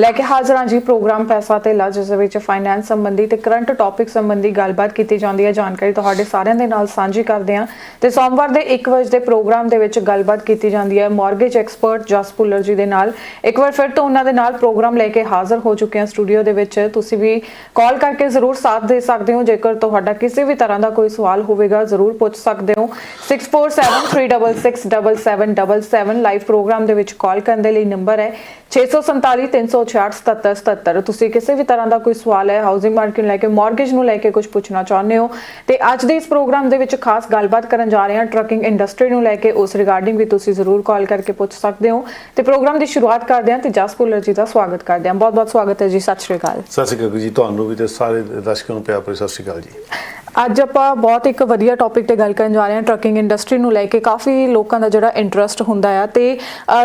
ਲੈ ਕੇ ਹਾਜ਼ਰ ਹਾਂ ਜੀ ਪ੍ਰੋਗਰਾਮ ਪੈਸਾ ਤੇ ਲਾ, ਜਿਸ ਵਿੱਚ ਫਾਈਨੈਂਸ ਸੰਬੰਧੀ ਤੇ ਕਰੰਟ ਟੌਪਿਕ ਸੰਬੰਧੀ ਗੱਲਬਾਤ ਕੀਤੀ ਜਾਂਦੀ ਹੈ। ਜਾਣਕਾਰੀ ਤੁਹਾਡੇ ਸਾਰਿਆਂ ਦੇ ਨਾਲ ਸਾਂਝੀ ਕਰਦੇ ਹਾਂ। ਤੇ ਸੋਮਵਾਰ ਦੇ 1 ਵਜੇ ਦੇ ਪ੍ਰੋਗਰਾਮ ਦੇ ਵਿੱਚ ਗੱਲਬਾਤ ਕੀਤੀ ਜਾਂਦੀ ਹੈ ਮਾਰਗੇਜ ਐਕਸਪਰਟ ਜਸ ਪੁੱਲਰ ਜੀ ਦੇ ਨਾਲ। ਇੱਕ ਵਾਰ ਫਿਰ ਤੋਂ ਉਹਨਾਂ ਦੇ ਨਾਲ ਪ੍ਰੋਗਰਾਮ ਲੈ ਕੇ ਹਾਜ਼ਰ ਹੋ ਚੁੱਕੇ ਹਾਂ ਸਟੂਡੀਓ ਦੇ ਵਿੱਚ। ਤੁਸੀਂ ਵੀ ਕਾਲ ਕਰਕੇ ਜ਼ਰੂਰ ਸਾਥ ਦੇ ਸਕਦੇ ਹੋ। ਜੇਕਰ ਤੁਹਾਡਾ ਕਿਸੇ ਵੀ ਤਰ੍ਹਾਂ ਦਾ ਕੋਈ ਸਵਾਲ ਹੋਵੇਗਾ, ਜ਼ਰੂਰ ਪੁੱਛ ਸਕਦੇ ਹੋ। 6473667777 ਲਾਈਵ ਪ੍ਰੋਗਰਾਮ ਦੇ ਵਿੱਚ ਕਾਲ ਕਰਨ ਦੇ ਲਈ ਨੰਬਰ ਹੈ। 647-366-7777 ਤੁਸੀਂ ਕਿਸੇ ਵੀ ਤਰ੍ਹਾਂ ਦਾ ਕੋਈ ਸਵਾਲ ਹੈ ਹਾਊਸਿੰਗ ਮਾਰਕੀਟ ਨੂੰ ਲੈ ਕੇ ਮਾਰਗੇਜ ਨੂੰ ਲੈ ਕੇ ਕੁਝ ਪੁੱਛਣਾ ਚਾਹੁੰਦੇ ਹੋ, ਤੇ ਅੱਜ ਦੇ ਇਸ ਪ੍ਰੋਗਰਾਮ ਦੇ ਵਿੱਚ ਖਾਸ ਗੱਲਬਾਤ ਕਰਨ ਜਾ ਰਹੇ ਹਾਂ ਟਰੱਕਿੰਗ ਇੰਡਸਟਰੀ ਨੂੰ ਲੈ ਕੇ, ਉਸ ਰਿਗਾਰਡਿੰਗ ਵੀ ਤੁਸੀਂ ਜ਼ਰੂਰ ਕਾਲ ਕਰਕੇ ਪੁੱਛ ਸਕਦੇ ਹੋ। ਤੇ ਪ੍ਰੋਗਰਾਮ ਦੀ ਸ਼ੁਰੂਆਤ ਕਰਦੇ ਹਾਂ ਤੇ ਜਸ ਭੁੱਲਰ ਜੀ ਦਾ ਸਵਾਗਤ ਕਰਦੇ ਹਾਂ। ਬਹੁਤ ਬਹੁਤ ਸਵਾਗਤ ਹੈ ਜੀ, ਸਤਿ ਸ਼੍ਰੀ ਅਕਾਲ। ਸਤਿ ਸ਼੍ਰੀ ਅਕਾਲ ਜੀ, ਤੁਹਾਨੂੰ ਵੀ ਤੇ ਸਾਰੇ ਦਰਸ਼ਕਾਂ ਨੂੰ ਪਿਆਰ ਭਰੀ ਸਤਿ ਸ਼੍ਰੀ ਅਕਾਲ ਜੀ। ਅੱਜ ਆਪਾਂ ਬਹੁਤ ਇੱਕ ਵਧੀਆ ਟੌਪਿਕ ਤੇ ਗੱਲ ਕਰਨ ਜਾ ਰਹੇ ਹਾਂ ਟਰੱਕਿੰਗ ਇੰਡਸਟਰੀ ਨੂੰ ਲੈ ਕੇ। ਕਾਫੀ ਲੋਕਾਂ ਦਾ ਜਿਹੜਾ ਇੰਟਰਸਟ ਹੁੰਦਾ ਆ ਤੇ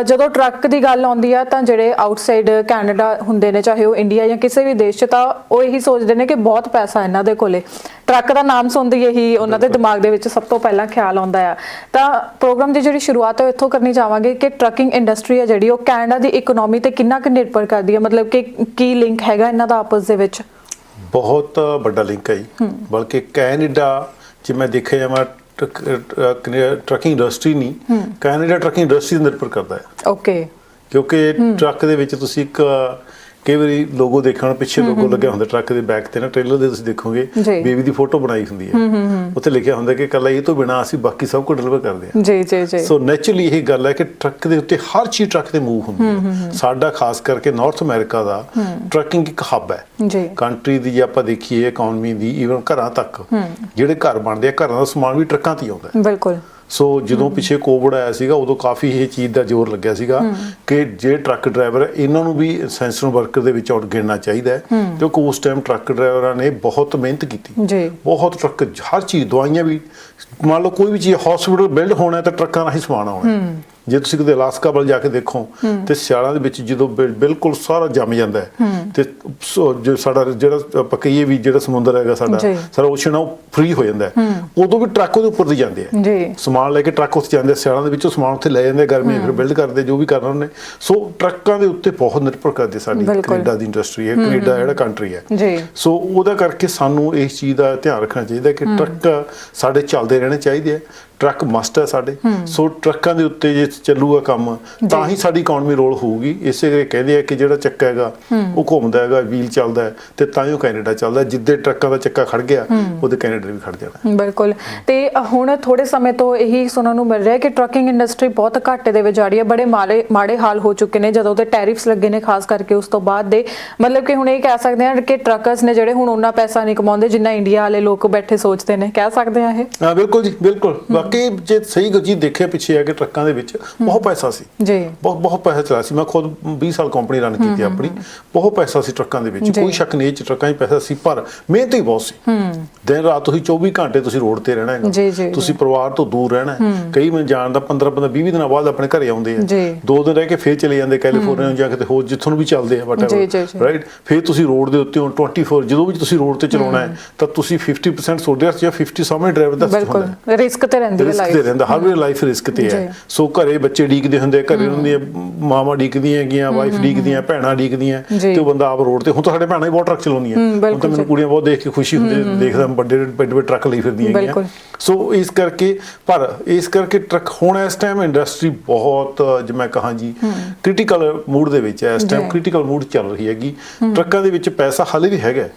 ਜਦੋਂ ਟਰੱਕ ਦੀ ਗੱਲ ਆਉਂਦੀ ਆ ਤਾਂ ਜਿਹੜੇ ਆਊਟਸਾਈਡ ਕੈਨੇਡਾ ਹੁੰਦੇ ਨੇ ਚਾਹੇ ਉਹ ਇੰਡੀਆ ਜਾਂ ਕਿਸੇ ਵੀ ਦੇਸ਼ 'ਚ ਤਾਂ ਉਹ ਇਹੀ ਸੋਚਦੇ ਨੇ ਕਿ ਬਹੁਤ ਪੈਸਾ ਇਹਨਾਂ ਦੇ ਕੋਲੇ। ਟਰੱਕ ਦਾ ਨਾਮ ਸੁਣਦੇ ਹੀ ਇਹੀ ਉਹਨਾਂ ਦੇ ਦਿਮਾਗ ਦੇ ਵਿੱਚ ਸਭ ਤੋਂ ਪਹਿਲਾਂ ਖਿਆਲ ਆਉਂਦਾ ਆ। ਤਾਂ ਪ੍ਰੋਗਰਾਮ ਦੀ ਜਿਹੜੀ ਸ਼ੁਰੂਆਤ ਹੈ ਉਹ ਇੱਥੋਂ ਕਰਨੀ ਚਾਹਾਂਗੇ ਕਿ ਟਰੱਕਿੰਗ ਇੰਡਸਟਰੀ ਹੈ ਜਿਹੜੀ ਉਹ ਕੈਨੇਡਾ ਦੀ ਇਕਨੋਮੀ ਤੇ ਕਿੰਨਾ ਕੁ ਨਿਰਭਰ ਕਰਦੀ ਹੈ ਮਤਲਬ ਕਿ ਕੀ ਲਿੰਕ ਹੈਗਾ ਇਹਨਾਂ ਦਾ ਆਪਸ ਦੇ ਵਿੱਚ? ਬਹੁਤ ਵੱਡਾ ਲਿੰਕ ਹੈ ਜੀ। ਬਲਕਿ ਕੈਨੇਡਾ ਜੇ ਮੈਂ ਦੇਖਿਆ ਜਾਵਾਂ ਟਰੱਕਿੰਗ ਇੰਡਸਟਰੀ ਨਹੀਂ ਕੈਨੇਡਾ ਟਰੱਕਿੰਗ ਇੰਡਸਟਰੀ ਨਿਰਭਰ ਕਰਦਾ ਹੈ। ਓਕੇ। ਕਿਉਂਕਿ ਟਰੱਕ ਦੇ ਵਿੱਚ ਤੁਸੀਂ ਇੱਕ ਕਈ ਵਾਰੀ ਲੋਗੋ ਦੇਖਣ ਪਿੱਛੇ ਲੋਗੋ ਲੱਗਿਆ ਹੁੰਦਾ ਟਰੱਕ ਦੇ ਬੈਕ ਤੇ ਨਾ ਟ੍ਰੇਲਰ ਦੇ ਤੁਸੀਂ ਦੇਖੋਗੇ। ਬੇਬੀ ਦੀ ਫੋਟੋ ਬਣਾਈ ਹੁੰਦੀ ਹੈ। ਉੱਥੇ ਲਿਖਿਆ ਹੁੰਦਾ ਕਿ ਕੱਲਾ ਇਹ ਤੋਂ ਬਿਨਾ ਅਸੀਂ ਬਾਕੀ ਸਭ ਕੁਝ ਡਿਲੀਵਰ ਕਰਦੇ ਹਾਂ। ਜੀ ਜੀ ਜੀ। ਸੋ ਨੇਚਰਲੀ ਇਹ ਗੱਲ ਹੈ ਕਿ ਟਰੱਕ ਦੇ ਉੱਤੇ ਹਰ ਚੀਜ਼ ਟਰੱਕ ਤੇ ਮੂਵ ਹੁੰਦੀ ਹੈ ਸਾਡਾ ਖਾਸ ਕਰਕੇ ਨਾਰਥ ਅਮਰੀਕਾ ਦਾ ਟਰੱਕਿੰਗ ਇੱਕ ਹੱਬ ਹੈ। ਜੀ। ਕੰਟਰੀ ਦੀ ਜੇ ਆਪਾਂ ਦੇਖੀਏ ਇਕਨੋਮੀ ਦੀ ਈਵਨ ਘਰਾਂ ਤੱਕ ਜਿਹੜੇ ਘਰ ਬਣਦੇ ਆ ਘਰਾਂ ਦਾ ਸਮਾਨ ਵੀ ਟਰੱਕਾਂ ਤੇ ਆਉਂਦਾ ਹੈ। ਬਿਲਕੁਲ। ਸੋ ਜਦੋਂ ਪਿੱਛੇ ਕੋਵਿਡ ਆਇਆ ਸੀਗਾ ਉਦੋਂ ਕਾਫੀ ਇਹ ਚੀਜ਼ ਦਾ ਜ਼ੋਰ ਲੱਗਿਆ ਸੀਗਾ ਕਿ ਜੇ ਟਰੱਕ ਡਰਾਈਵਰ ਇਹਨਾਂ ਨੂੰ ਵੀ ਸੈਂਸਰ ਵਰਕਰ ਦੇ ਵਿੱਚ ਆਉਟ ਗਿਣਨਾ ਚਾਹੀਦਾ ਹੈ ਕਿਉਂਕਿ ਉਸ ਟਾਈਮ ਟਰੱਕ ਡਰਾਈਵਰਾਂ ਨੇ ਬਹੁਤ ਮਿਹਨਤ ਕੀਤੀ। ਬਹੁਤ ਟਰੱਕ ਹਰ ਚੀਜ਼ ਦਵਾਈਆਂ ਵੀ ਮੰਨ ਲਓ ਕੋਈ ਵੀ ਚੀਜ਼ ਹਸਪੀਟਲ ਬਿਲਡ ਹੋਣਾ ਹੈ ਤਾਂ ਟਰੱਕਾਂ ਰਾਹੀਂ ਸਮਾਨ ਆਉਣਾ ਹੈ। ਜੇ ਤੁਸੀਂ ਕਿਤੇ ਅਲਾਸਕਾ ਵੱਲ ਜਾ ਕੇ ਦੇਖੋ ਤੇ ਸਿਆਲਾਂ ਦੇ ਵਿੱਚ ਜਦੋਂ ਬਿਲ- ਬਿਲਕੁਲ ਸਾਰਾ ਜੰਮ ਜਾਂਦਾ ਹੈ। ਤੇ ਜੋ ਸਾਡਾ ਜਿਹੜਾ ਆਪਾਂ ਕਹੀਏ ਵੀ ਜਿਹੜਾ ਸਮੁੰਦਰ ਹੈਗਾ ਸਾਡਾ। ਸਾਰਾ ਓਸ਼ਨ ਉਹ ਫ੍ਰੀ ਹੋ ਜਾਂਦਾ ਹੈ। ਉਦੋਂ ਵੀ ਟਰੱਕ ਉਹਦੇ ਉੱਪਰ ਦੀ ਜਾਂਦੇ ਆ ਜੀ। ਸਮਾਨ ਲੈ ਕੇ ਟਰੱਕ ਉੱਤੇ ਜਾਂਦੇ ਸਿਆਲਾਂ ਦੇ ਵਿੱਚੋਂ ਸਮਾਨ ਉੱਥੇ ਲੈ ਜਾਂਦੇ ਗਰਮੀ ਫਿਰ ਬਿਲਡ ਕਰਦੇ ਜੋ ਵੀ ਕਰਨਾ ਉਹਨੇ। ਸੋ ਟਰੱਕਾਂ ਦੇ ਉੱਤੇ ਬਹੁਤ ਨਿਰਭਰ ਕਰਦੀ ਸਾਡੀ। ਕੈਨੇਡਾ ਦੀ ਇੰਡਸਟਰੀ ਹੈ ਕੈਨੇਡਾ ਜਿਹੜਾ ਕੰਟਰੀ ਹੈ। ਜੀ। ਸੋ ਉਹਦਾ ਕਰਕੇ ਸਾਨੂੰ ਇਸ ਚੀਜ਼ ਦਾ ਧਿਆਨ ਰੱਖਣਾ ਚਾਹੀਦਾ ਕਿ ਟਰੱਕ ਸਾਡੇ ਚੱਲਦੇ ਰਹਿਣੇ ਚਾਹੀਦੇ ਆ ਟਰੱਕ ਮਸਟ ਹੈ ਸਾਡੇ। ਸੋ ਟਰੱਕਾਂ ਦੇ ਉੱਤੇ ਜੇ ਚੱਲੂਗਾ ਕੰਮ ਤਾਂ ਹੀ ਸਾਡੀ ਇਕਨੋਮੀ ਰੋਲ ਹੋਊਗੀ। ਇਸੇ ਕਰਕੇ ਕਹਿੰਦੇ ਆ ਕਿ ਜਿਹੜਾ ਚੱਕਾ ਹੈਗਾ ਉਹ ਘੁੰਮਦਾ ਹੈਗਾ ਵੀਲ ਚੱਲਦਾ ਹੈ ਤੇ ਤਾਂ ਹੀ ਉਹ ਕੈਨੇਡਾ ਚੱਲਦਾ। ਜਿੱਦੇ ਟਰੱਕਾਂ ਦਾ ਚੱਕਾ ਖੜ ਗਿਆ ਉਹਦੇ ਕੈਨੇਡਾ ਵੀ ਖੜ ਜਾਣਾ ਬਿਲਕੁਲ। ਤੇ ਹੁਣ ਥੋੜੇ ਸਮੇਂ ਤੋਂ ਇਹੀ ਸੁਣਨ ਨੂੰ ਮਿਲ ਰਿਹਾ ਕਿ ਟਰੱਕਿੰਗ ਇੰਡਸਟਰੀ ਬਹੁਤ ਘਾਟੇ ਦੇ ਵਿੱਚ ਜਾ ਰਹੀ ਹੈ। ਬੜੇ ਮਾੜੇ ਮਾੜੇ ਹਾਲ ਹੋ ਚੁੱਕੇ ਨੇ ਜਦੋਂ ਤੇ ਟੈਰਿਫਸ ਲੱਗੇ ਨੇ ਖਾਸ ਕਰਕੇ ਉਸ ਤੋਂ ਬਾਅਦ ਦੇ। ਮਤਲਬ ਕਿ ਹੁਣ ਇਹ ਕਹਿ ਸਕਦੇ ਹਾਂ ਕਿ ਟਰੱਕਰਸ ਨੇ ਜਿਹੜੇ ਹੁਣ ਉਹਨਾਂ ਪੈਸਾ ਨਹੀਂ ਕਮਾਉਂਦੇ ਜਿੰਨਾ ਇੰਡੀਆ ਵਾਲੇ ਲੋਕ ਬੈਠੇ ਸੋਚਦੇ ਨੇ। ਕਹਿ ਸਕਦੇ ਆ ਇਹ? ਹਾਂ ਬਿਲਕੁਲ ਜੀ ਬਿਲਕੁਲ। ਬਾਕੀ ਜੇ ਸਹੀ ਜੀ ਦੇਖਿਆ ਪਿੱਛੇ ਆ ਕਿ ਟਰੱਕਾਂ ਦੇ ਵਿੱਚ ਬਹੁਤ ਪੈਸਾ ਸੀ। ਜੀ। ਬਹੁਤ ਬਹੁਤ ਪੈਸਾ ਚਲਾ ਸੀ। ਮੈਂ ਖੁਦ 20 ਸਾਲ ਕੰਪਨੀ ਰਨ ਕੀਤੀ ਆਪਣੀ। ਬਹੁਤ ਪੈਸਾ ਸੀ ਟਰੱਕਾਂ ਦੇ ਵਿੱਚ। ਕੋਈ ਸ਼ੱਕ ਨਹੀਂ ਇਹ 'ਚ ਟਰੱਕਾਂ 'ਚ ਪੈਸਾ ਸੀ ਪਰ ਮਿਹਨਤ ਹੀ ਬਹੁਤ ਸੀ। ਦਿਨ ਰਾਤ ਤੁਸੀਂ 24 ਘੰਟੇ ਤੁਸੀਂ ਰੋਡ ਤੇ ਰਹਿਣਾ ਹੈਗਾ। ਤੁਸੀਂ ਪਰਿਵਾਰ ਤੋਂ ਦੂਰ ਰਹਿਣਾ। ਹੈ। ਕਈ ਮੈਂ ਜਾਣਦਾ 15 15 20 ਦਿਨਾਂ ਬਾਅਦ ਆਪਣੇ ਘਰੇ ਆਉਂਦੇ। ਆ। ਦੋ ਦਿਨ ਰਹਿ ਕੇ ਫੇਰ ਚਲੇ ਜਾਂਦੇ ਕੈਲੀਫੋਰਨੀਆ ਨੂੰ ਜਾਂ ਕਿਤੇ ਹੋਰ ਜਿੱਥੋਂ ਨੂੰ ਵੀ ਚੱਲਦੇ ਆ ਜੀ। ਰਾਈਟ ਫੇਰ ਤੁਸੀਂ ਰੋਡ ਦੇ ਉੱਤੇ ਹੋ 24 ਜਦੋਂ ਵੀ ਤੁਸੀਂ ਰੋਡ ਤੇ ਚਲਾਉਣਾ ਹੈ ਤਾਂ ਤੁਸੀਂ 50% ਤੁਹਾਡੇ ਹੱਥ 'ਚ ਜਾਂ 50 ਸਾਹਮਣੇ ਡਰਾਈਵਰ ਦਾ ਹੁੰਦਾ ਬਿਲਕੁਲ। ਹੈ। ਰਿਸਕ ਤੇ ਰਹਿੰਦੀ ਹੈ ਰਿਸਕ ਤੇ ਲਾਈਫ ਰਹਿੰਦਾ। ਹਰ ਵੇਲੇ ਲਾਈਫ ਰਿਸਕ ਤੇ। ਹੈ। ਸੋ ਘਰੇ ਬੱਚੇ ਡੀਕਦੇ ਹੁੰਦੇ ਘਰੇ ਹੁੰਦੀਆਂ ਮਾਵਾਂ ਡੀਕਦੀਆਂ ਹੈਗੀਆਂ ਵਾਈਫ ਡੀਕਦੀਆਂ ਭੈਣਾਂ ਡੀਕਦੀਆਂ। ਤੇ ਉਹ ਬੰਦਾ ਆਪ ਰੋਡ ਤੇ ਹੁਣ ਤਾਂ ਸਾਡੇ ਭੈਣਾਂ ਹੀ ਬਹੁਤ ਟਰੱਕ ਚਲਾਉਂਦੀਆਂ। ਹੁਣ ਤਾਂ ਮੈਨੂੰ। ਕੁੜੀਆਂ ਬਹੁਤ ਦੇਖ ਕੇ ਖੁਸ਼ੀ ਹੁੰਦੀ ਹੈ, ਦੇਖਦਾ ਮੈਂ ਵੱਡੇ ਵੱਡੇ ਟਰੱਕ ਲਈ ਫਿਰਦੀਆਂ। ਹੈਗੀਆਂ। ਸੋ ਇਸ ਕਰਕੇ ਪਰ ਇਸ ਕਰਕੇ ਟਰੱਕ ਹੁਣ ਇਸ ਟਾਈਮ ਇੰਡਸਟਰੀ ਬਹੁਤ ਜੇ ਮੈਂ ਕਹਾਂ ਜੀ ਕ੍ਰਿਟੀਕਲ ਮੂਡ ਦੇ ਵਿੱਚ ਹੈ। ਇਸ ਟਾਈਮ। ਕ੍ਰਿਟੀਕਲ ਮੂਡ ਚੱਲ ਰਹੀ ਹੈਗੀ। ਟਰੱਕਾਂ ਦੇ ਵਿੱਚ ਪੈਸਾ ਹਾਲੇ ਵੀ ਹੈਗਾ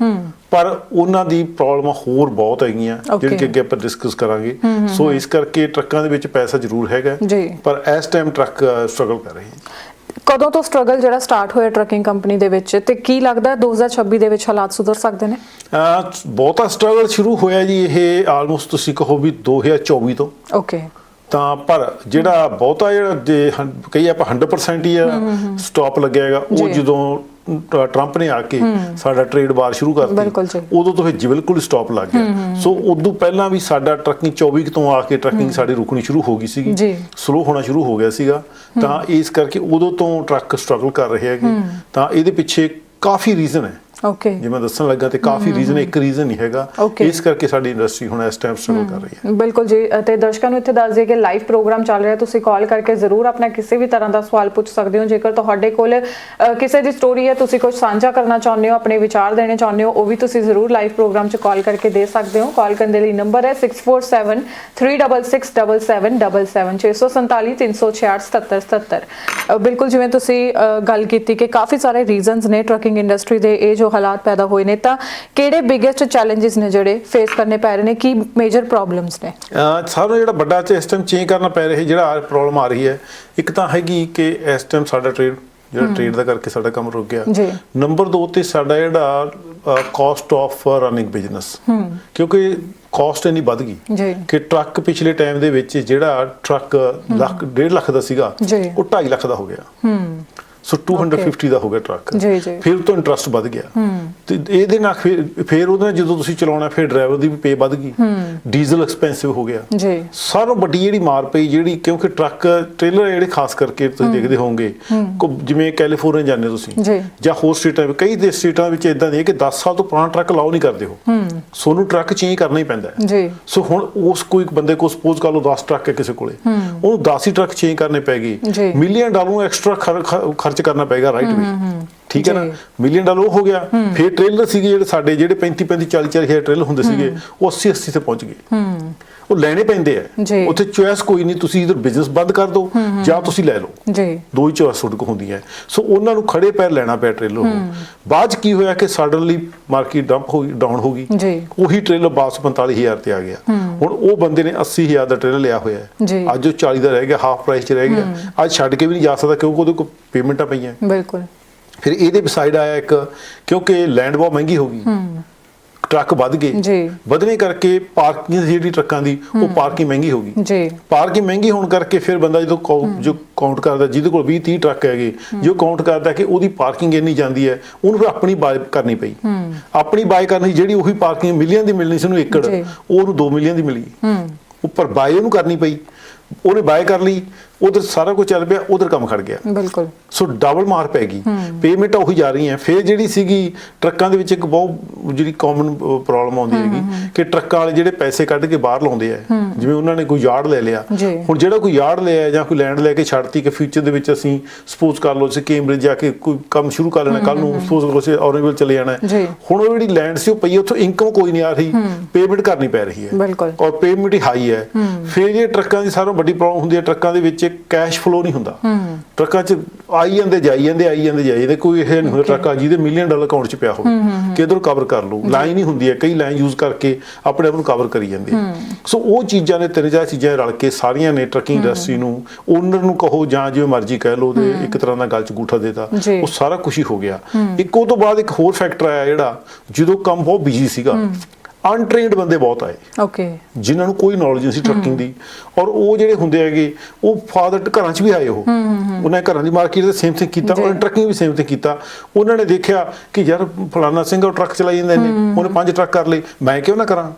ਪਰ ਉਹਨਾਂ ਦੀ ਪ੍ਰੋਬਲਮ ਹੋਰ ਬਹੁਤ ਹੈਗੀਆਂ. ਜਿਹੜੀ ਕਿ ਅੱਗੇ ਆਪਾਂ ਡਿਸਕਸ ਕਰਾਂਗੇ। ਸੋ ਇਸ ਕਰਕੇ ਟਰੱਕਾਂ ਦੇ ਵਿੱਚ ਪੈਸਾ ਜ਼ਰੂਰ ਹੈਗਾ। ਪਰ ਇਸ ਟਾਈਮ ਟਰੱਕ ਸਟਰਗਲ ਕਰ ਰਹੇ ਹੈ ਕਦੋਂ ਤੋਂ ਸਟਰਗਲ ਜਿਹੜਾ ਸਟਾਰਟ ਹੋਇਆ ਟਰੱਕਿੰਗ ਕੰਪਨੀ ਦੇ ਵਿੱਚ? ਤੇ ਕੀ ਲੱਗਦਾ ਹੈ 2026 ਦੇ ਵਿੱਚ ਹਾਲਾਤ ਸੁਧਰ ਸਕਦੇ ਨੇ? ਬਹੁਤਾ ਸਟਰਗਲ ਸ਼ੁਰੂ ਹੋਇਆ ਜੀ ਇਹ ਆਲਮੋਸਟ ਤੁਸੀਂ ਕਹੋ ਵੀ 2024 ਤੋਂ। ਓਕੇ ਤਾਂ ਪਰ ਜਿਹੜਾ ਬਹੁਤਾ ਜਿਹੜਾ ਕਹੀਏ ਆਪਾਂ 100% ਹੀ ਆ ਸਟਾਪ ਲੱਗਿਆ ਹੈਗਾ ਉਹ। ਜਦੋਂ ਟਰੰਪ ਨੇ ਆ ਕੇ ਸਾਡਾ ਟ੍ਰੇਡ ਵਾਰ ਸ਼ੁਰੂ ਬਿਲਕੁਲ ਕਰਤੀ। ਉਦੋਂ ਤੋਂ ਫਿਰ ਜੀ ਬਿਲਕੁਲ ਸਟਾਪ ਲੱਗ ਗਿਆ। ਸੋ ਉਦੋਂ ਪਹਿਲਾਂ ਵੀ ਸਾਡਾ ਟਰੱਕਿੰਗ 24 ਕੁ ਤੋਂ ਆ ਕੇ ਟਰੱਕਿੰਗ ਸਾਡੀ ਰੁਕਣੀ ਸ਼ੁਰੂ ਹੋ ਗਈ ਸੀਗੀ। ਸਲੋ ਹੋਣਾ ਸ਼ੁਰੂ ਹੋ ਗਿਆ ਸੀਗਾ। ਤਾਂ ਇਸ ਕਰਕੇ ਉਦੋਂ ਤੋਂ ਟਰੱਕ ਸਟਰਗਲ ਕਰ ਰਹੇ ਹੈਗੇ। ਤਾਂ ਇਹਦੇ ਪਿੱਛੇ ਕਾਫੀ ਰੀਜ਼ਨ ਹੈ। Okay. ਜੇ ਮੈਂ ਦੱਸਣ ਲੱਗਾ ਤੇ ਕਾਫੀ ਰੀਜ਼ਨ ਇੱਕ ਰੀਜ਼ਨ ਨਹੀਂ ਹੈਗਾ. ਇਸ ਕਰਕੇ ਸਾਡੀ ਇੰਡਸਟਰੀ ਹੁਣ ਇਸ ਟਾਈਮ ਸਟਰਗਲ ਕਰ ਰਹੀ ਹੈ। ਬਿਲਕੁਲ ਜੀ। ਅਤੇ ਦਰਸ਼ਕਾਂ ਨੂੰ ਇੱਥੇ ਦੱਸ ਦਈਏ ਕਿ ਲਾਈਵ ਪ੍ਰੋਗਰਾਮ ਚੱਲ ਰਿਹਾ ਤੁਸੀਂ ਕਾਲ ਕਰਕੇ ਜ਼ਰੂਰ ਆਪਣਾ ਕਿਸੇ ਵੀ ਤਰ੍ਹਾਂ ਦਾ ਸਵਾਲ ਪੁੱਛ ਸਕਦੇ ਹੋ। ਜੇਕਰ ਤੁਹਾਡੇ ਕੋਲ ਕਿਸੇ ਦੀ ਸਟੋਰੀ ਹੈ ਤੁਸੀਂ ਕੁਝ ਸਾਂਝਾ ਕਰਨਾ ਚਾਹੁੰਦੇ ਹੋ ਆਪਣੇ ਵਿਚਾਰ ਦੇਣੇ ਚਾਹੁੰਦੇ ਹੋ ਉਹ ਵੀ ਤੁਸੀਂ ਜ਼ਰੂਰ ਲਾਈਵ ਪ੍ਰੋਗਰਾਮ 'ਚ ਕਾਲ ਕਰਕੇ ਦੇ ਸਕਦੇ ਹੋ। ਕਾਲ ਕਰਨ ਦੇ ਲਈ ਨੰਬਰ ਹੈ 647 3667777 647 366 7777 ਅ, ਬਿਲਕੁਲ ਜਿਵੇਂ ਤੁਸੀਂ ਗੱਲ ਕੀਤੀ ਕਿ ਕਾਫੀ ਸਾਰੇ ਰੀਜ਼ਨਸ ਨੇ ਟਰਕਿੰਗ ਇੰਡਸਟਰੀ ਦੇ। ਇਹ ਜੋ ਹਾਲਾਤ ਪੈਦਾ ਹੋਏ ਨੇ ਤਾਂ ਕਿਹੜੇ ਬਿਗੇਸਟ ਚੈਲੰਜਸ ਨੇ ਜਿਹੜੇ ਫੇਸ ਕਰਨੇ ਪੈ ਰਹੇ ਨੇ? ਕੀ ਮੇਜਰ ਪ੍ਰੋਬਲਮਸ ਨੇ? ਅਹ ਸਾਨੂੰ ਜਿਹੜਾ ਵੱਡਾ ਇਸ ਟਾਈਮ ਚੇਂਜ ਕਰਨਾ ਪੈ ਰਿਹਾ ਜਿਹੜਾ ਪ੍ਰੋਬਲਮ ਆ ਰਹੀ ਹੈ ਇੱਕ ਤਾਂ ਹੈਗੀ ਕਿ ਇਸ ਟਾਈਮ ਸਾਡਾ ਟ੍ਰੇਡ ਜਿਹੜਾ ਟ੍ਰੇਡ ਦਾ ਕਰਕੇ ਸਾਡਾ ਕੰਮ ਰੁਕ ਗਿਆ। ਜੀ। ਨੰਬਰ 2 ਤੇ ਸਾਡਾ ਜਿਹੜਾ ਕਾਸਟ ਆਫ ਰਨਿੰਗ ਬਿਜ਼ਨਸ ਕਿਉਂਕਿ ਕਾਸਟ ਇੰਨੀ ਵੱਧ ਗਈ ਕਿ ਟਰੱਕ ਪਿਛਲੇ ਟਾਈਮ ਦੇ ਵਿੱਚ ਜਿਹੜਾ ਟਰੱਕ ਲੱਖ 1.5 ਲੱਖ ਦਾ ਸੀਗਾ। ਉਹ 2.5 ਲੱਖ ਦਾ ਹੋ ਗਿਆ। ਹੂੰ। ਸੋ 250 ਦਾ ਹੋ ਗਿਆ ਟਰੱਕ। ਜੀ, ਜੀ। ਫਿਰ ਤੋਂ ਇੰਟਰਸਟ ਵੱਧ ਗਿਆ। ਤੇ ਇਹਦੇ ਨਾਲ ਫਿਰ ਉਹਦੇ ਨਾਲ ਜਦੋਂ ਤੁਸੀਂ ਚਲਾਉਣਾ ਫਿਰ ਡਰਾਈਵਰ ਦੀ ਵੀ ਪੇ ਵੱਧ ਗਈ। ਡੀਜ਼ਲ ਐਕਸਪੈਂਸਿਵ ਹੋ ਗਿਆ। ਜੀ। ਸਾਰੋਂ ਵੱਡੀ ਜਿਹੜੀ ਮਾਰ ਪਈ ਜਿਹੜੀ ਕਿਉਂਕਿ ਟਰੱਕ ਟ੍ਰੇਲਰ ਜਿਹੜੇ ਖਾਸ ਕਰਕੇ ਤੁਸੀਂ ਦੇਖਦੇ ਹੋਵੋਗੇ ਜਿਵੇਂ ਕੈਲੀਫੋਰਨੀਆ ਜਾਂਦੇ ਤੁਸੀਂ ਜੀ। ਹੋਰ ਸਟੇਟਾਂ ਵਿੱਚ ਕਈ ਦੇ ਸਟੇਟਾਂ ਵਿੱਚ ਇਦਾਂ ਦੀ ਹੈ ਕਿ 10 ਸਾਲ ਤੋਂ ਪੁਰਾਣਾ ਟਰੱਕ ਲਾਓ ਨਹੀਂ ਕਰਦੇ ਹੋ। ਸੋਨੂੰ ਟਰੱਕ ਚੇਂਜ ਕਰਨਾ ਹੀ ਪੈਂਦਾ ਹੈ। ਜੀ। ਸੋ ਹੁਣ ਉਸ ਕੋਈ ਬੰਦੇ ਕੋ ਸਪੋਜ਼ ਕਰ ਲਓ 10 ਟਰੱਕ ਹੈ ਕਿਸੇ ਕੋਲੇ। ਉਹਨੂੰ 10 ਹੀ ਟਰੱਕ ਚੇਂਜ ਕਰਨੇ ਪੈ। ਗਏ। ਮਿਲੀਅਨ ਡਾਲਰ ਐਕਸਟਰਾ ਖਰਚ ਕਰਨਾ ਪਏਗਾ ਰਾਈਟ ਵੀ ਠੀਕ ਹੈ ਨਾ। ਮਿਲੀਅਨ ਡਾਲਰ ਉਹ ਹੋ ਗਿਆ। ਫਿਰ ਟ੍ਰੇਲਰ ਸੀਗੇ ਜਿਹੜੇ ਸਾਡੇ ਜਿਹੜੇ 35 35 40 40 ਹਜ਼ਾਰ ਟ੍ਰੇਲਰ ਹੁੰਦੇ ਸੀਗੇ ਉਹ 80 80 ਤੇ ਪਹੁੰਚ ਗਏ। ਉਹ ਲੈਣੇ ਪੈਂਦੇ। ਆ। ਉੱਥੇ ਚੋਇਸ ਕੋਈ ਨਹੀਂ ਤੁਸੀਂ ਇਧਰ ਬਿਜ਼ਨਸ ਬੰਦ ਕਰ ਦਿਓ ਜਾਂ ਤੁਸੀਂ ਲੈ ਲਓ। ਜੀ। ਦੋ ਹੀ ਚੋਇਸ ਤੁਹਾਡੇ ਕੋਲ ਹੁੰਦੀ ਹੈ ਸੋ ਉਹਨਾਂ ਨੂੰ ਖੜੇ ਪੈਰ ਲੈਣਾ ਪਿਆ ਟ੍ਰੇਲਰ ਉਹ ਬਾਅਦ ਚ ਕੀ ਹੋਇਆ ਕਿ ਸਡਨਲੀ ਮਾਰਕੀਟ ਡੰਪ ਹੋ ਗਈ ਡਾਊਨ ਹੋ ਗਈ। ਜੀ। ਉਹੀ ਟ੍ਰੇਲਰ ਬਾਸ 45000 ਤੇ ਆ ਗਿਆ। ਹੁਣ ਉਹ ਬੰਦੇ ਨੇ 80000 ਦਾ ਟ੍ਰੇਲਰ ਲਿਆ ਹੋਇਆ। ਹੈ। ਅੱਜ ਉਹ 40 ਦਾ ਰਹਿ ਗਿਆ ਹਾਫ ਪ੍ਰਾਈਸ 'ਚ ਰਹਿ ਗਿਆ। ਅੱਜ ਛੱਡ ਕੇ ਵੀ ਨਹੀਂ ਜਾ ਸਕਦਾ ਕਿਉਂਕਿ ਉਹਦੇ ਕੋਲ ਪੇਮੈਂਟਾਂ ਪਈਆਂ। ਬਿਲਕੁਲ। ਫਿਰ ਇਹਦੇ ਬਿਸਾਈਡ ਆਇਆ ਇੱਕ ਕਿਉਂਕਿ ਲੈਂਡ ਬਹੁਤ ਮਹਿੰਗੀ ਹੋ ਗਈ। ਟਰੱਕ ਵੱਧ ਗਏ। ਜੀ। ਵਧਣੇ ਕਰਕੇ ਪਾਰਕਿੰਗ ਜਿਹੜੀ ਟਰੱਕਾਂ ਦੀ ਉਹ ਪਾਰਕਿੰਗ ਮਹਿੰਗੀ ਹੋ ਗਈ। ਜੀ। ਪਾਰਕਿੰਗ ਮਹਿੰਗੀ ਹੋਣ ਕਰਕੇ ਫਿਰ ਬੰਦਾ ਜਦੋਂ ਜੋ ਕਾਊਂਟ ਕਰਦਾ ਜਿਹਦੇ ਕੋਲ 20 30 ਟਰੱਕ ਹੈਗੇ ਜੋ ਕਾਊਂਟ ਕਰਦਾ ਕਿ ਉਹਦੀ ਪਾਰਕਿੰਗ ਇੰਨੀ ਜਾਂਦੀ ਹੈ ਉਹਨੂੰ ਫਿਰ ਆਪਣੀ ਬਾਈ ਕਰਨੀ ਪਈ। ਆਪਣੀ ਬਾਈ ਕਰਨੀ ਜਿਹੜੀ ਉਹੀ ਪਾਰਕਿੰਗ ਮਿਲੀਅਨ ਦੀ ਮਿਲਣੀ ਸੀ ਉਹਨੂੰ ਏਕੜ ਉਹਨੂੰ 2 ਮਿਲੀਅਨ ਦੀ ਮਿਲੀ। ਹੂੰ। ਉੱਪਰ ਬਾਈ ਉਹਨੂੰ ਕਰਨੀ ਪਈ। ਉਹਨੇ ਬਾਈ ਕਰ ਲਈ। ਉਧਰ ਸਾਰਾ ਕੁਝ ਚੱਲ ਪਿਆ ਉਧਰ ਕੰਮ ਖੜ ਗਿਆ। ਬਿਲਕੁਲ। ਸੋ ਡਬਲ ਮਾਰ ਪੈ ਗਈ। ਪੇਮੈਂਟ ਉਹੀ ਜਾ ਰਹੀ ਹੈ ਫਿਰ ਜਿਹੜੀ ਸੀਗੀ ਟਰੱਕਾਂ ਦੇ ਵਿੱਚ ਇੱਕ ਬਹੁਤ ਜਿਹੜੀ ਕਾਮਨ ਪ੍ਰੋਬਲਮ ਆਉਂਦੀ ਹੈਗੀ ਕਿ ਟਰੱਕਾਂ ਵਾਲੇ ਜਿਹੜੇ ਪੈਸੇ ਕੱਢ ਕੇ ਬਾਹਰ ਲਾਉਂਦੇ ਆ ਜਿਵੇਂ ਉਹਨਾਂ ਨੇ ਕੋਈ ਯਾਰਡ ਲੈ ਲਿਆ। ਹੁਣ ਜਿਹੜਾ ਕੋਈ ਯਾਰਡ ਲਿਆ ਜਾਂ ਕੋਈ ਲੈਂਡ ਲੈ ਕੇ ਛੱਡਤੀ ਕਿ ਫਿਊਚਰ ਦੇ ਵਿੱਚ ਅਸੀਂ ਸਪੋਜ਼ ਕਰ ਲਓ ਅਸੀਂ ਕੇਮਬ੍ਰਿਜ ਜਾ ਕੇ ਕੋਈ ਕੰਮ ਸ਼ੁਰੂ ਕਰ ਲੈਣਾ ਕੱਲ ਨੂੰ ਸਪੋਜ਼ ਕਰੋ ਅਸੀਂ ਔਰੇਂਜਵਿਲ ਚਲੇ ਜਾਣਾ। ਹੁਣ ਉਹ ਜਿਹੜੀ ਲੈਂਡ ਸੀ ਉਹ ਪਈ ਉੱਥੋਂ ਇਨਕਮ ਕੋਈ ਨਹੀਂ ਆ ਰਹੀ। ਪੇਮੈਂਟ ਕਰਨੀ ਪੈ ਰਹੀ ਹੈ। ਬਿਲਕੁਲ। ਔਰ ਪੇਮੈਂਟ ਹੀ ਹਾਈ ਹੈ। ਫਿਰ ਜੇ ਟਰੱਕਾਂ ਦੀ ਸਾਰੋਂ ਵੱਡੀ ਪ੍ਰੋਬਲਮ ਹੁੰਦੀ ਹੈ ਟਰੱਕਾਂ ਦੇ ਵਿੱਚ ਕੈਸ਼ ਫਲੋ ਨਹੀਂ ਹੁੰਦਾ। ਟਰੱਕਾਂ 'ਚ ਆਈ ਜਾਂਦੇ ਜਾਈ ਜਾਂਦੇ ਆਈ ਜਾਂਦੇ ਜਾਈ ਜਾਂਦੇ ਕੋਈ ਇਹ ਨਹੀਂ ਹੁੰਦਾ ਟਰੱਕ ਆ ਜਿਹਦੇ ਮਿਲੀਅਨ ਡਾਲਰ ਅਕਾਊਂਟ 'ਚ ਪਿਆ ਹੋਵੇ। ਕਿਧਰੋਂ ਕਵਰ ਕਰ ਲਓ ਲਾਈਨ ਹੀ ਹੁੰਦੀ ਹੈ। ਕਈ ਲਾਈਨ ਯੂਜ਼ ਕਰਕੇ ਆਪਣੇ ਆਪ ਨੂੰ ਕਵਰ ਕਰੀ ਜਾਂਦੇ। ਸੋ ਉਹ ਚੀਜ਼ਾਂ ਨੇ ਤਿੰਨ ਚਾਰ ਚੀਜ਼ਾਂ ਰਲ ਕੇ ਸਾਰੀਆਂ ਨੇ ਟਰੱਕਿੰਗ ਇੰਡਸਟਰੀ ਨੂੰ। ਓਨਰ ਨੂੰ ਕਹੋ ਜਾਂ ਜਿਵੇਂ ਮਰਜ਼ੀ ਕਹਿ ਲਓ ਤੇ ਇੱਕ ਤਰ੍ਹਾਂ ਦਾ ਗੱਲ 'ਚ ਗੂਠਾ ਦੇਤਾ। ਉਹ ਸਾਰਾ ਕੁਝ ਹੀ ਹੋ ਗਿਆ। ਇੱਕ ਉਹ ਤੋਂ ਬਾਅਦ ਇੱਕ ਹੋਰ ਫੈਕਟਰ ਆਇਆ ਜਿਹੜਾ ਜਦੋਂ ਕੰਮ ਬਹੁਤ ਬਿਜ਼ੀ ਸੀਗਾ। ਅਨਟ੍ਰੇਨਡ ਬੰਦੇ ਬਹੁਤ ਆਏ। ਓਕੇ ਜਿਨ੍ਹਾਂ ਨੂੰ ਕੋਈ ਨੌਲੇਜ ਨਹੀਂ ਸੀ ਟਰੱਕਿੰਗ ਦੀ। ਔਰ ਉਹ ਜਿਹੜੇ ਹੁੰਦੇ ਹੈਗੇ ਉਹ ਫਾਦਰ ਘਰਾਂ 'ਚ ਵੀ ਆਏ ਉਹ। ਉਹਨਾਂ ਘਰਾਂ ਦੀ ਮਾਰਕੀਟ ਦੇ ਸੇਮ ਥਿੰਗ ਕੀਤਾ ਉਹਨਾਂ ਨੇ ਟਰੱਕਿੰਗ ਵੀ ਸੇਮ ਥਿੰਗ ਕੀਤਾ। ਉਹਨਾਂ ਨੇ ਦੇਖਿਆ ਕਿ ਯਾਰ ਫਲਾਨਾ ਸਿੰਘ ਉਹ ਟਰੱਕ ਚਲਾਈ ਜਾਂਦੇ ਨੇ। ਉਹਨੇ ਪੰਜ ਟਰੱਕ ਕਰ ਲਏ। ਮੈਂ ਕਿਉਂ ਨਾ ਕਰਾਂ?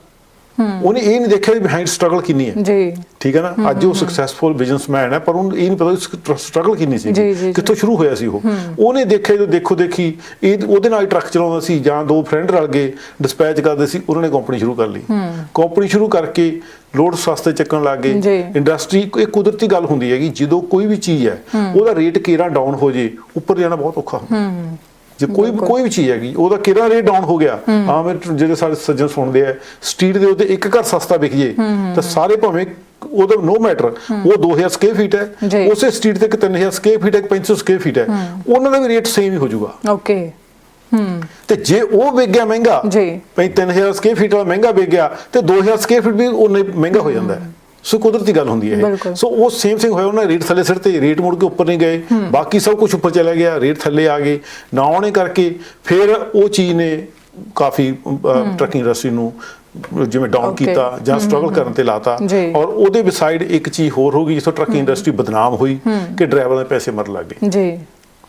ਉਹਨੇ ਇਹ ਨਹੀਂ ਦੇਖਿਆ ਵੀ ਬਿਹਾਈਂਡ ਸਟਰਗਲ ਕਿੰਨੀ ਹੈ। ਜੀ। ਠੀਕ ਹੈ ਨਾ? ਅੱਜ ਉਹ ਸਕਸੈਸਫੁਲ ਬਿਜ਼ਨਸਮੈਨ ਹੈ ਪਰ ਉਹਨੂੰ ਇਹ ਨਹੀਂ ਪਤਾ ਸਟਰਗਲ ਕਿੰਨੀ ਸੀ ਜੀ, ਜੀ, ਜੀ। ਕਿੱਥੋਂ ਸ਼ੁਰੂ ਹੋਇਆ ਸੀ ਉਹ? ਉਹਨੇ ਦੇਖਿਆ ਜਦੋਂ ਦੇਖੋ ਦੇਖੀ ਇਹ ਉਹਦੇ ਨਾਲ ਟਰੱਕ ਚਲਾਉਂਦਾ ਸੀ ਜਾਂ ਦੋ ਫਰੈਂਡ ਰਲ ਗਏ ਡਿਸਪੈਚ ਕਰਦੇ ਸੀ ਉਹਨਾਂ ਨੇ ਕੰਪਨੀ ਸ਼ੁਰੂ ਕਰ ਲਈ। ਕੰਪਨੀ ਸ਼ੁਰੂ ਕਰਕੇ ਲੋਡ ਸਸਤੇ ਚੱਕਣ ਲੱਗ ਜੀ। ਗਏ ਇੰਡਸਟਰੀ ਇਹ ਕੁਦਰਤੀ ਗੱਲ ਹੁੰਦੀ ਹੈਗੀ ਜਦੋਂ ਕੋਈ ਵੀ ਚੀਜ਼ ਹੈ ਉਹਦਾ ਰੇਟ ਕੇਰਾ ਡਾਊਨ ਹੋ ਜੇ ਉੱਪਰ ਜਾਣਾ ਬਹੁਤ ਔਖਾ ਹੁੰਦਾ। ਜੇ ਕੋਈ ਕੋਈ ਵੀ ਚੀਜ਼ ਹੈਗੀ ਉਹਦਾ ਕਿਹੜਾ ਰੇਟ ਡਾਊਨ ਹੋ ਗਿਆ? ਹਾਂ। ਮੇਰੇ ਜਿਹੜੇ ਸਾਡੇ ਸੱਜਣ ਸੁਣਦੇ ਆ ਸਟਰੀਟ ਦੇ ਉੱਤੇ ਇੱਕ ਘਰ ਸਸਤਾ ਵਿਕ ਜੇ ਤਾਂ ਸਾਰੇ ਭਾਵੇਂ ਉਹਦਾ ਨੋ ਮੈਟਰ ਉਹ 2000 ਸਕੁਅਰ ਫੀਟ। ਹੈ ਉਸੇ ਸਟਰੀਟ ਤੇ ਇੱਕ 3000 ਸਕੁਅਰ ਫੀਟ ਹੈ ਇੱਕ 500 ਸਕੁਅਰ ਫੀਟ ਹੈ ਉਹਨਾਂ ਦਾ ਵੀ ਰੇਟ ਸੇਮ ਹੀ ਹੋ ਜਾਊਗਾ। ਓਕੇ ਹੂੰ। ਤੇ ਜੇ ਉਹ ਵਿਕ ਗਿਆ ਮਹਿੰਗਾ ਜੀ। ਭਈ 3000 ਸਕੁਅਰ ਫੀਟ ਵਾਲਾ ਮਹਿੰਗਾ ਵਿਕ ਗਿਆ ਤੇ 2000 ਸਕੁਅਰ ਫੀਟ ਵੀ ਉਹਨੇ ਮਹਿੰਗਾ ਹੋ ਜਾਂਦਾ ਹੈ। ਸੋ ਕੁਦਰਤੀ ਗੱਲ ਹੁੰਦੀ ਹੈ। ਇਹ। ਸੋ ਉਹ ਸੇਮ ਥਿੰਗ ਹੋਇਆ ਉਹਨਾਂ ਰੇਟ ਥੱਲੇ ਸਿਰ ਤੇ ਰੇਟ ਮੁੜ ਕੇ ਉੱਪਰ ਨਹੀਂ ਗਏ। ਬਾਕੀ ਸਭ ਕੁਝ ਉੱਪਰ ਚਲਾ ਗਿਆ ਰੇਟ ਥੱਲੇ ਆ ਗਏ। ਨਾ ਆਉਣੇ ਕਰਕੇ ਫਿਰ ਉਹ ਚੀਜ਼ ਨੇ ਕਾਫੀ ਟਰੱਕਿੰਗ ਇੰਡਸਟਰੀ ਨੂੰ ਜਿਵੇਂ ਡਾਊਨ. ਕੀਤਾ ਜਾਂ ਸਟਰਗਲ ਕਰਨ ਤੇ ਲਾਤਾ। ਔਰ ਉਹਦੇ ਬਿਸਾਈਡ ਇੱਕ ਚੀਜ਼ ਹੋਰ ਹੋ ਗਈ ਜਿੱਥੋਂ ਟਰੱਕਿੰਗ ਇੰਡਸਟਰੀ ਬਦਨਾਮ ਹੋਈ ਕਿ ਡਰਾਈਵਰਾਂ ਦੇ ਪੈਸੇ ਮਰ ਲੱਗ ਗਏ। ਜੀ।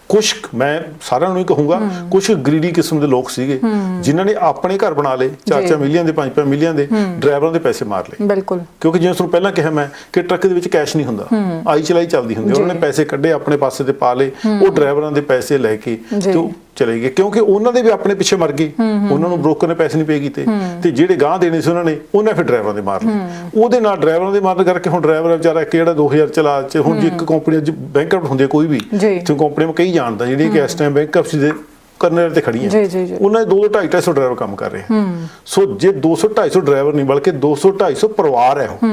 ਕੁਝ ਮੈਂ ਸਾਰਿਆਂ ਨੂੰ ਹੀ ਕਹੂੰਗਾ ਕੁਝ ਗਰੀਡੀ ਕਿਸਮ ਦੇ ਲੋਕ ਸੀਗੇ ਜਿਨ੍ਹਾਂ ਨੇ ਆਪਣੇ ਘਰ ਬਣਾ ਲਏ ਚਾਰ। ਚਾਰ ਮਿਲੀਅਨ ਦੇ ਪੰਜ ਪੰਜ ਮਿਲੀਅਨ ਦੇ ਡਰਾਈਵਰਾਂ ਦੇ ਪੈਸੇ ਮਾਰ ਲਏ। ਬਿਲਕੁਲ। ਕਿਉਂਕਿ ਜਿਵੇਂ ਤੁਹਾਨੂੰ ਪਹਿਲਾਂ ਕਿਹਾ ਮੈਂ ਕਿ ਟਰੱਕ ਦੇ ਵਿੱਚ ਕੈਸ਼ ਨਹੀਂ ਹੁੰਦਾ। ਆਈ ਚਲਾਈ ਚੱਲਦੀ ਹੁੰਦੀ। ਉਹਨਾਂ ਨੇ ਪੈਸੇ ਕੱਢੇ ਆਪਣੇ ਪਾਸੇ ਤੇ ਪਾ ਲਏ ਉਹ ਡਰਾਈਵਰਾਂ ਦੇ ਪੈਸੇ ਲੈ ਕੇ। ਤੇ ਚਲੇ ਗਏ ਕਿਉਂਕਿ ਉਹਨਾਂ ਦੇ ਵੀ ਆਪਣੇ ਪਿੱਛੇ ਮਰ ਗਏ। ਉਹਨਾਂ ਨੂੰ ਬ੍ਰੋਕਰ ਨੇ ਪੈਸੇ ਨਹੀਂ ਪੇ ਕੀਤੇ। ਤੇ ਜਿਹੜੇ ਗਾਂ ਦੇਣੇ ਸੀ ਉਹਨਾਂ ਨੇ ਉਹਨਾਂ ਫਿਰ ਡਰਾਈਵਰਾਂ ਦੇ ਮਾਰ ਲਏ। ਉਹਦੇ ਨਾਲ ਡਰਾਈਵਰਾਂ ਦੇ ਮਾਰਨ ਕਰਕੇ ਹੁਣ ਡਰਾਈਵਰ ਵਿਚਾਰਾ ਇੱਕ ਜਿਹੜਾ 2000 ਚਲਾ ਚ ਹੁਣ ਜੇ ਇੱਕ ਕੰਪਨੀ ਅੱਜ ਬੈਂਕਰਪਟ ਹੁੰਦੀ ਹੈ ਕੋਈ ਵੀ ਜੀ। ਤੇ ਕੰਪਨੀ ਮੈਂ ਕਈ ਜਾਣਦਾ ਜਿਹੜੀ ਕਿ ਇਸ ਟਾਈਮ ਬੈਂਕਰਪਸੀ ਦੇ ਕਰਨਰ ਤੇ ਜੀ, ਜੀ, ਜੀ। ਉਹਨਾਂ ਦੇ 2 250 ਡਰਾਈਵਰ ਕੰਮ ਕਰ ਰਹੇ ਆ। ਸੋ ਜੇ 200 250 ਡਰਾਈਵਰ ਨਹੀਂ ਬਲਕਿ 200 250 ਪਰਿਵਾਰ ਹੈ ਉਹ।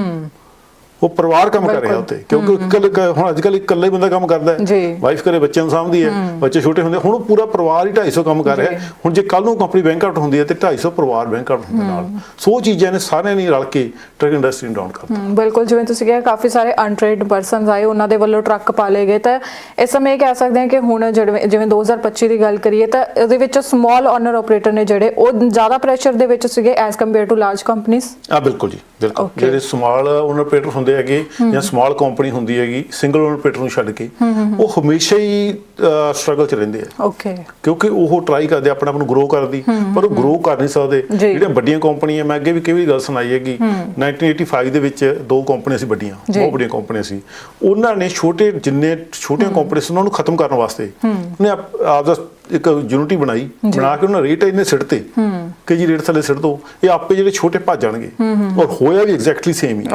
ਉਹ ਪਰਿਵਾਰ ਕੰਮ ਕਰ ਰਿਹਾ ਉੱਤੇ ਕਿਉਂਕਿ ਹੁਣ ਅੱਜ ਕੱਲ ਇਕੱਲੇ ਬੰਦਾ ਕੰਮ ਕਰਦਾ। ਹੈ। ਵਾਈਫ ਘਰੇ ਬੱਚਿਆਂ ਨੂੰ ਸਾਂਭਦੀ ਹੈ ਬੱਚੇ ਛੋਟੇ ਹੁੰਦੇ ਹੁਣ ਪੂਰਾ ਪਰਿਵਾਰ ਹੀ 250 ਕੰਮ ਕਰ ਰਿਹਾ। ਹੈ। ਹੁਣ ਜੇ ਕੱਲ ਨੂੰ ਕੰਪਨੀ ਬੈਂਕਆਊਟ ਹੁੰਦੀ ਹੈ ਤੇ 250 ਪਰਿਵਾਰ ਬੈਂਕਆਊਟ ਹੁੰਦੇ ਨਾਲ। ਸੋ ਚੀਜ਼ਾਂ ਨੇ ਸਾਰਿਆਂ ਨੇ ਰਲ ਕੇ ਟਰੱਕ ਇੰਡਸਟਰੀ ਨੂੰ ਡਾਊਨ ਕਰਤਾ। ਬਿਲਕੁਲ ਜਿਵੇਂ ਤੁਸੀਂ ਕਿਹਾ ਕਾਫੀ ਸਾਰੇ ਅਨਟ੍ਰੇਡ ਪਰਸਨਸ ਆਏ ਉਹਨਾਂ ਦੇ ਵੱਲੋਂ ਟਰੱਕ ਪਾਲੇ ਗਏ। ਤਾਂ ਇਸ ਸਮੇਂ ਇਹ ਕਹਿ ਸਕਦੇ ਹਾਂ ਕਿ ਹੁਣ ਜਿਵੇਂ 2025 ਦੀ ਗੱਲ ਕਰੀਏ ਤਾਂ ਇਹਦੇ ਵਿੱਚ ਸਮਾਲ ਓਨਰ ਆਪਰੇਟਰ ਨੇ ਜਿਹੜੇ ਉਹ ਜ਼ਿਆਦਾ ਪ੍ਰੈਸ਼ਰ ਦੇ ਵਿੱਚ ਸੀਗੇ ਐਸ ਕੰਪੇਅਰ ਟੂ ਲਾਰਜ ਕੰਪਨੀਆਂ ਆ ਬਿਲਕੁਲ ਜੀ ਬਿਲਕੁਲ. ਜਿਹੜੇ ਸਮਾਲ ਓਨਰ ਆਪਰੇਟਰ ਹੁੰਦੇ ਹੈਗੇ ਜਾਂ ਸਮਾਲ ਕੰਪਨੀ ਹੁੰਦੀ ਹੈਗੀ ਸਿੰਗਲ ਓਨਰ ਨੂੰ ਛੱਡ ਕੇ ਉਹ ਹਮੇਸ਼ਾ ਹੀ ਸਟਰਗਲ ਚ ਰਹਿੰਦੇ ਆ। ਓਕੇ ਕਿਉਂਕਿ ਉਹ ਟਰਾਈ ਕਰਦੇ ਆਪਣੇ ਆਪ ਨੂੰ ਗਰੋ ਕਰਦੀ ਪਰ ਉਹ ਗਰੋ ਕਰ ਨਹੀਂ ਸਕਦੇ। ਜਿਹੜੀਆਂ ਵੱਡੀਆਂ ਕੰਪਨੀਆਂ ਮੈਂ ਅੱਗੇ ਵੀ ਕਈ ਗੱਲ ਸੁਣਾਈ ਹੈਗੀ 1985 ਦੇ ਵਿੱਚ ਦੋ ਕੰਪਨੀਆਂ ਸੀ ਵੱਡੀਆਂ। ਬਹੁਤ ਵੱਡੀਆਂ ਕੰਪਨੀਆਂ ਸੀ। ਉਹਨਾਂ ਨੇ ਛੋਟੇ ਜਿੰਨੇ ਛੋਟੀਆਂ ਕੰਪਨੀਆਂ ਸੀ ਉਹਨਾਂ ਨੂੰ ਖਤਮ ਕਰਨ ਵਾਸਤੇ ਉਹਨੇ ਆਪ ਦਾ ਇੱਕ ਯੂਨਿਟੀ ਬਣਾਈ ਬਣਾ ਕੇ ਉਹਨਾਂ ਰੇਟ ਇੰਨੇ ਸਿੱਟਤੇ ਕਿ ਜੀ ਰੇਟ ਥੱਲੇ ਸਿੱਟ ਦੋ। ਇਹ ਆਪੇ ਜਿਹੜੇ ਛੋਟੇ ਭੱਜ ਜਾਣਗੇ। ਔਰ ਹੋਇਆ ਵੀ ਐਗਜ਼ੈਕਟਲੀ ਸੇਮ ਹੀ.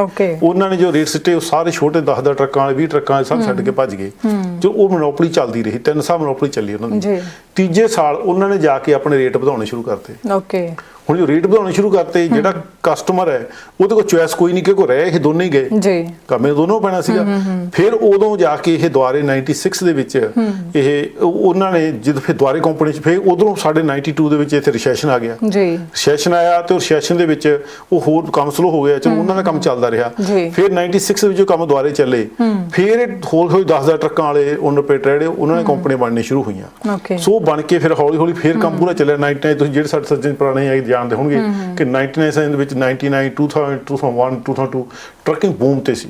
ਉਹਨਾਂ ਨੇ ਜੋ ਰੇਟ ਸਿੱਟੇ ਉਹ ਸਾਰੇ ਛੋਟੇ 10 10 ਟਰੱਕਾਂ ਵਾਲੇ 20 ਟਰੱਕਾਂ ਵਾਲੇ ਸਭ ਛੱਡ ਕੇ ਭੱਜ ਗਏ। ਜੋ ਉਹ ਮੋਨੋਪੋਲੀ ਚੱਲਦੀ ਰਹੀ ਤਿੰਨ ਸਾਲ ਮੋਨੋਪੋਲੀ ਚੱਲੀ ਉਹਨਾਂ। ਦੀ। ਤੀਜੇ ਸਾਲ ਉਹਨਾਂ ਨੇ ਜਾ ਕੇ ਆਪਣੇ ਰੇਟ ਵਧਾਉਣੇ ਸ਼ੁਰੂ ਕਰਤੇ। ਓਕੇ ਹੁਣ ਜੋ ਰੇਟ ਵਧਾਉਣੇ ਸ਼ੁਰੂ ਕਰਤੇ ਜਿਹੜਾ ਕਸਟਮਰ ਹੈ ਉਹਦੇ ਕੋਲ ਚੁਆਇਸ ਕੋਈ ਨਹੀਂ ਕਿ ਕੋ ਰਹਿ ਇਹ ਦੋਨੇ ਹੀ ਗਏ। ਜੀ। ਕੰਮੇ ਦੋਨੋਂ ਪੈਣਾ ਸੀਗਾ। ਫਿਰ ਉਦੋਂ ਜਾ ਕੇ ਇਹ ਦੁਆਰੇ 96 ਦੇ ਵਿੱਚ ਇਹ ਉਹ- ਉਹਨਾਂ ਨੇ ਜਦ ਫਿਰ ਦੁਆਰੇ ਕੰਪਨੀ ਚ ਫਿਰ ਉਧਰੋਂ ਸਾਡੇ 92 ਦੇ ਵਿੱਚ ਇੱਥੇ ਰਿਸੈਸ਼ਨ ਆ ਗਿਆ। ਜੀ। ਸੈਸ਼ਨ ਆਇਆ ਤੇ ਉਹ ਸੈਸ਼ਨ ਦੇ ਵਿੱਚ ਉਹ ਹੋਰ ਕੰਮ ਸਲੋ ਹੋ ਗਿਆ। ਚਲੋ ਉਹਨਾਂ ਦਾ ਕੰਮ ਚੱਲਦਾ ਰਿਹਾ। ਫਿਰ 96 ਵਿੱਚ ਉਹ ਕੰਮ ਦੁਆਰੇ ਚੱਲੇ। ਫਿਰ ਹੌਲੀ ਹੌਲੀ 10000 ਟਰੱਕਾਂ ਵਾਲੇ ਓਨਰ ਪੇਟ ਜਿਹੜੇ ਉਹਨਾਂ ਨੇ ਕੰਪਨੀ ਬਣਨੀ ਸ਼ੁਰੂ ਹੋਈਆਂ। ਸੋ ਬਣ ਕੇ ਫਿਰ ਹੌਲੀ ਹੌਲੀ ਫਿਰ ਕੰਮ ਪੂਰਾ ਚੱਲਿਆ। 99 ਤੁਸੀਂ ਜਿਹੜੇ ਸਾਡੇ ਸੱਜਣ ਪੁਰਾਣੇ ਆ ਜਾਣਦੇ ਹੋਣਗੇ ਕਿ 99 ਸਾਲ ਦੇ ਵਿੱਚ 99 2000 2001 2002 ਟਰੱਕਿੰਗ ਬੂਮ ਤੇ ਸੀ।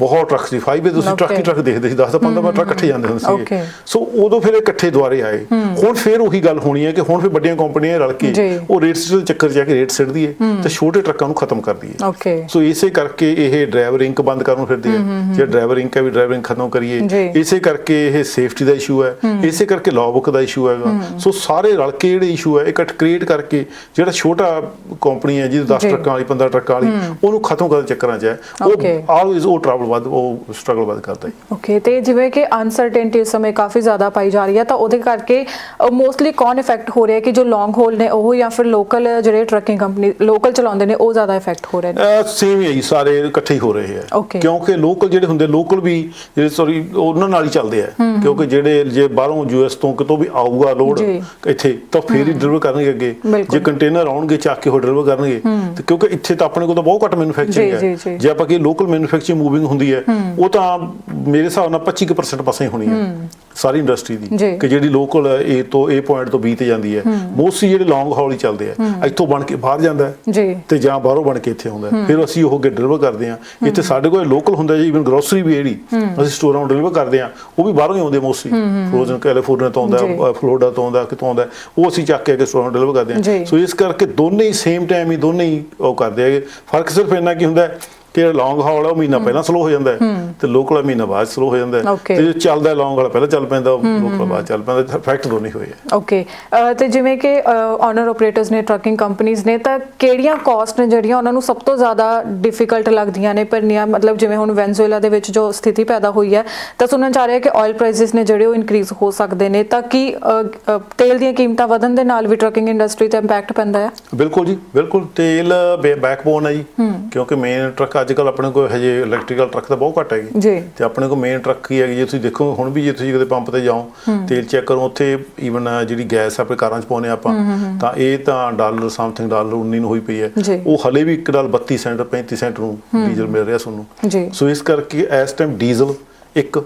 ਬਹੁਤ ਟਰੱਕ ਸੀ 5 ਵੇ ਤੁਸੀਂ ਟਰੱਕ ਹੀ. ਟਰੱਕ ਦੇਖਦੇ ਸੀ 10 15 ਵਾਰ ਟਰੱਕ ਇਕੱਠੇ ਜਾਂਦੇ ਹੁੰਦੇ Okay. ਸੋ ਉਦੋਂ ਫਿਰ ਇਕੱਠੇ ਦੁਆਰੇ ਆਏ। ਹੁਣ ਫਿਰ ਉਹੀ ਗੱਲ ਹੋਣੀ ਹੈ ਕਿ ਹੁਣ ਫਿਰ ਵੱਡੀਆਂ ਕੰਪਨੀਆਂ ਰਲ ਕੇ। ਉਹ ਰੇਟ ਦੇ ਚੱਕਰ ਜਾ ਕੇ ਰੇਟ ਸਿੱਟਦੀ ਹੈ ਤੇ ਛੋਟੇ ਟਰੱਕਾਂ ਨੂੰ ਖਤਮ ਕਰਦੀ ਹੈ। ਸੋ ਇਸੇ ਕਰਕੇ ਇਹ ਡਰਾਈਵਰ ਇੰਕ ਬੰਦ ਕਰਨ ਨੂੰ ਫਿਰਦੇ ਆ। ਜੇ ਡਰਾਈਵਰ ਇੰਕ ਹੈ ਵੀ ਡਰਾਈਵਰ ਇੰਕ ਖਤਮ ਕਰੀਏ। ਇਸੇ ਕਰਕੇ ਇਹ ਸੇਫਟੀ ਦਾ ਇਸ਼ੂ ਹੈ। ਇਸੇ ਕਰਕੇ ਲਾਅ ਬੁੱਕ ਦਾ ਇਸ਼ੂ ਹੈਗਾ। ਸੋ ਸਾਰੇ ਰਲ ਕੇ ਜਿਹੜੇ ਇਸ਼ੂ ਹੈ ਇਕੱਠ ਕ੍ਰੀਏਟ ਕਰਕੇ ਜਿਹੜਾ ਛੋਟਾ ਕੰਪਨੀ ਹੈ ਜਿਹਦੇ 10 ਜੀ। ਟਰੱਕਾਂ ਵਾਲੀ 15 ਟਰੱਕਾਂ ਵਾਲੀ ਉਹਨੂੰ ਖਤਮ ਕਰਨ ਦੇ ਚੱਕਰਾਂ 'ਚ ਹੈ. ਉਹ ਆਲਵੇਜ਼ ਉਹ ਟਰਬਲ ਵੱਧ ਉਹ ਸਟਰਗਲ ਵੱਧ ਕਰਦਾ ਹੈ ਓਕੇ ਤੇ ਜਿਵੇਂ ਕਿ ਅਨਸਰਟੇਨਟੀ ਇਸ ਸਮੇਂ ਕਾਫੀ ਜ਼ਿਆਦਾ ਪਾਈ ਜਾ ਰਹੀ ਹੈ ਤਾਂ ਉਹਦੇ ਕਰਕੇ ਮੋਸਟਲੀ ਕੌਣ ਇਫੈਕਟ ਹੋ ਰਿਹਾ ਹੈ ਕਿ ਜੋ ਲੌਂਗ ਹੋਲ ਨੇ ਉਹ ਜਾਂ ਫਿਰ ਲੋਕਲ ਜਿਹੜੇ ਟਰੱਕਿੰਗ ਕੰਪਨੀ ਲੋਕਲ ਚਲਾਉਂਦੇ ਨੇ ਉਹ ਜ਼ਿਆਦਾ ਇਫੈਕਟ ਹੋ ਰਹੇ ਨੇ? ਸੇਮ ਹੀ ਹੈ ਸਾਰੇ ਇਕੱਠੇ ਹੀ ਹੋ ਰਹੇ Okay. ਕਿਉਂਕਿ ਲੋਕਲ ਜਿਹੜੇ ਹੁੰਦੇ ਲੋਕਲ ਵੀ ਜਿਹੜੇ ਸੌਰੀ ਉਹਨਾਂ ਨਾਲ ਹੀ ਚੱਲਦੇ ਆ। ਕਿਉਂਕਿ ਜਿਹੜੇ ਜੇ ਬਾਹਰੋਂ ਯੂਐਸ ਤੋਂ ਕਿਤੋਂ ਵੀ ਆਊਗਾ ਲੋਡ। ਇੱਥੇ ਤਾਂ ਫੇਰ ਹੀ ਡਿਲੀਵਰ ਕਰਨਗੇ ਅੱਗੇ। ਜੇ ਕੰਟੇਨਰ ਆਉਣਗੇ ਚੱਕ ਕੇ ਉਹ ਡਿਲੀਵਰ ਕਰਨਗੇ। ਤੇ ਕਿਉਂਕਿ ਇੱਥੇ ਤਾਂ ਆਪਣੇ ਕੋਲ ਤਾਂ ਬਹੁਤ ਘੱਟ ਮੈਨੂਫੈਕਚਰਿੰਗ। ਹੈ। ਜੇ ਆਪਾਂ ਕਿ ਲੋਕਲ ਮੈਨੂਫੈਕਚਰਿੰਗ ਮੂਵਿੰਗ ਹੁੰਦੀ ਹੈ ਉਹ ਤਾਂ ਮੇਰੇ ਹਿਸਾਬ ਨਾਲ 25% ਪਾਸੇ ਹੋਣੀ ਹੈ ਸਾਰੀ ਇੰਡਸਟਰੀ ਦੀ। ਕਿ ਜਿਹੜੀ ਲੋਕਲ A ਤੋਂ A ਪੁਆਇੰਟ ਤੋਂ B ਤੇ ਜਾਂਦੀ ਹੈ। ਮੋਸਟਲੀ ਜਿਹੜੇ ਲੌਂਗ ਹਾਲ ਹੀ ਚੱਲਦੇ ਆ। ਇੱਥੋਂ ਬਣ ਕੇ ਬਾਹਰ ਜਾਂਦਾ ਹੈ ਤੇ ਜਾਂ ਬਾਹਰੋਂ ਬਣ ਕੇ ਇੱਥੇ ਆਉਂਦਾ। ਫਿਰ ਅਸੀਂ ਉਹ ਅੱਗੇ ਡਿਲੀਵਰ ਕਰਦੇ ਹਾਂ। ਇੱਥੇ ਸਾਡੇ ਕੋਲ ਲੋਕਲ ਹੁੰਦਾ ਜੀ ਇਵਨ ਗਰੋਸਰੀ ਵੀ ਜਿਹੜੀ। ਅਸੀਂ ਸਟੋਰਾਂ ਨੂੰ ਡਿਲੀਵਰ ਕਰਦੇ ਹਾਂ। ਉਹ ਵੀ ਬਾਹਰੋਂ ਹੀ ਆਉਂਦੇ ਮੋਸਟਲੀ ਫਰੋਜ਼ਨ ਕੈਲੀਫੋਰਨੀਆ ਤੋਂ ਆਉਂਦਾ ਫਲੋਰੀਡਾ ਤੋਂ ਆਉਂਦਾ ਕਿਤੋਂ ਆਉਂਦਾ ਉਹ ਅਸੀਂ ਚੱਕ ਕੇ ਅੱਗੇ ਸਟੋਰਾਂ ਨੂੰ ਡਿਲੀਵਰ ਕਰਦੇ। ਹਾਂ। ਸੋ ਇਸ ਕਰਕੇ ਦੋਨੇ ਹੀ ਸੇਮ ਟਾਈਮ ਹੀ ਦੋਨੇ ਹੀ ਉਹ ਕਰਦੇ ਹੈਗੇ। ਫ਼ਰਕ ਸਿਰਫ ਇੰਨਾ ਕੀ ਹੁੰਦਾ ਕਿ ਲੌਂਗ ਹਾਲ ਹੈ ਉਹ ਮਹੀਨਾ ਪਹਿਲਾਂ ਸਲੋ ਹੋ ਜਾਂਦਾ ਹੈ ਤੇ ਲੋਕਲ ਮਹੀਨਾ ਬਾਅਦ ਸਲੋ ਹੋ ਜਾਂਦਾ ਹੈ. ਤੇ ਜੋ ਚੱਲਦਾ ਲੌਂਗ ਵਾਲਾ ਪਹਿਲਾਂ ਚੱਲ ਪੈਂਦਾ ਲੋਕਲ ਬਾਅਦ ਚੱਲ ਪੈਂਦਾ ਇਫੈਕਟ ਦੋਨੇ ਹੋਏ ਆ। ਓਕੇ ਤੇ ਜਿਵੇਂ ਕਿ ਓਨਰ ਆਪਰੇਟਰਸ ਨੇ ਟਰੱਕਿੰਗ ਕੰਪਨੀਆਂ ਨੇ ਤਾਂ ਕਿਹੜੀਆਂ ਕਾਸਟ ਨੇ ਜਿਹੜੀਆਂ ਉਹਨਾਂ ਨੂੰ ਸਭ ਤੋਂ ਜ਼ਿਆਦਾ ਡਿਫਿਕਲਟ ਲੱਗਦੀਆਂ ਨੇ? ਭਰਨੀਆਂ ਮਤਲਬ ਜਿਵੇਂ ਹੁਣ ਵੈਨਜ਼ੂਏਲਾ ਦੇ ਵਿੱਚ ਜੋ ਸਥਿਤੀ ਪੈਦਾ ਹੋਈ ਹੈ ਤਾਂ ਸੁਣਨ ਚ ਆ ਰਿਹਾ ਕਿ ਆਇਲ ਪ੍ਰਾਈਸਿਸ ਨੇ ਜਿਹੜੇ ਉਹ ਇਨਕਰੀਜ਼ ਹੋ ਸਕਦੇ ਨੇ ਤਾਂ ਕੀ ਤੇਲ ਦੀਆਂ ਕੀਮਤਾਂ ਵਧਣ ਦੇ ਨਾਲ ਵੀ ਟਰੱਕਿੰਗ ਇੰਡਸਟਰੀ ਤੇ ਇੰਪੈਕਟ ਪੈਂਦਾ ਹੈ? ਬਿਲਕੁਲ ਜੀ ਬਿਲਕੁਲ। ਤੇਲ ਬੈਕਬੋਨ ਹੈ ਜੀ। ਕਿਉਂਕਿ ਮੇਨ ਟਰੱਕ ਅੱਜ ਕੱਲ ਆਪਣੇ ਕੋਲ ਹਜੇ ਇਲੈਕਟ੍ਰੀਕਲ ਟਰੱਕ ਤਾਂ ਬਹੁਤ ਘੱਟ ਹੈਗੇ। ਜੀ। ਤੇ ਆਪਣੇ ਕੋਲ ਮੇਨ ਟਰੱਕ ਹੀ ਹੈਗੀ ਜੇ ਤੁਸੀਂ ਦੇਖੋ ਹੁਣ ਵੀ ਜੇ ਤੁਸੀਂ ਕਿਤੇ ਪੰਪ ਤੇ ਜਾਓ ਤੇਲ ਚੈੱਕ ਕਰੋ ਉੱਥੇ ਈਵਨ ਜਿਹੜੀ ਗੈਸ ਆਪਣੇ ਕਾਰਾਂ 'ਚ ਪਾਉਨੇ ਆਪਾਂ ਤਾਂ ਇਹ ਤਾਂ ਡਾਲਰ ਸਮਥਿੰਗ ਡਾਲਰ 19 ਨੂੰ ਹੋਈ ਪਈ ਹੈ। ਉਹ ਹਲੇ ਵੀ 1 ਡਾਲਰ 32 ਸੈਂਟ 35 ਸੈਂਟ ਨੂੰ ਡੀਜ਼ਲ ਮਿਲ ਰਿਹਾ ਤੁਹਾਨੂੰ ਜੀ। ਸੋ ਇਸ ਕਰਕੇ ਇਸ ਟਾਈਮ ਡੀਜ਼ਲ ਇੱਕ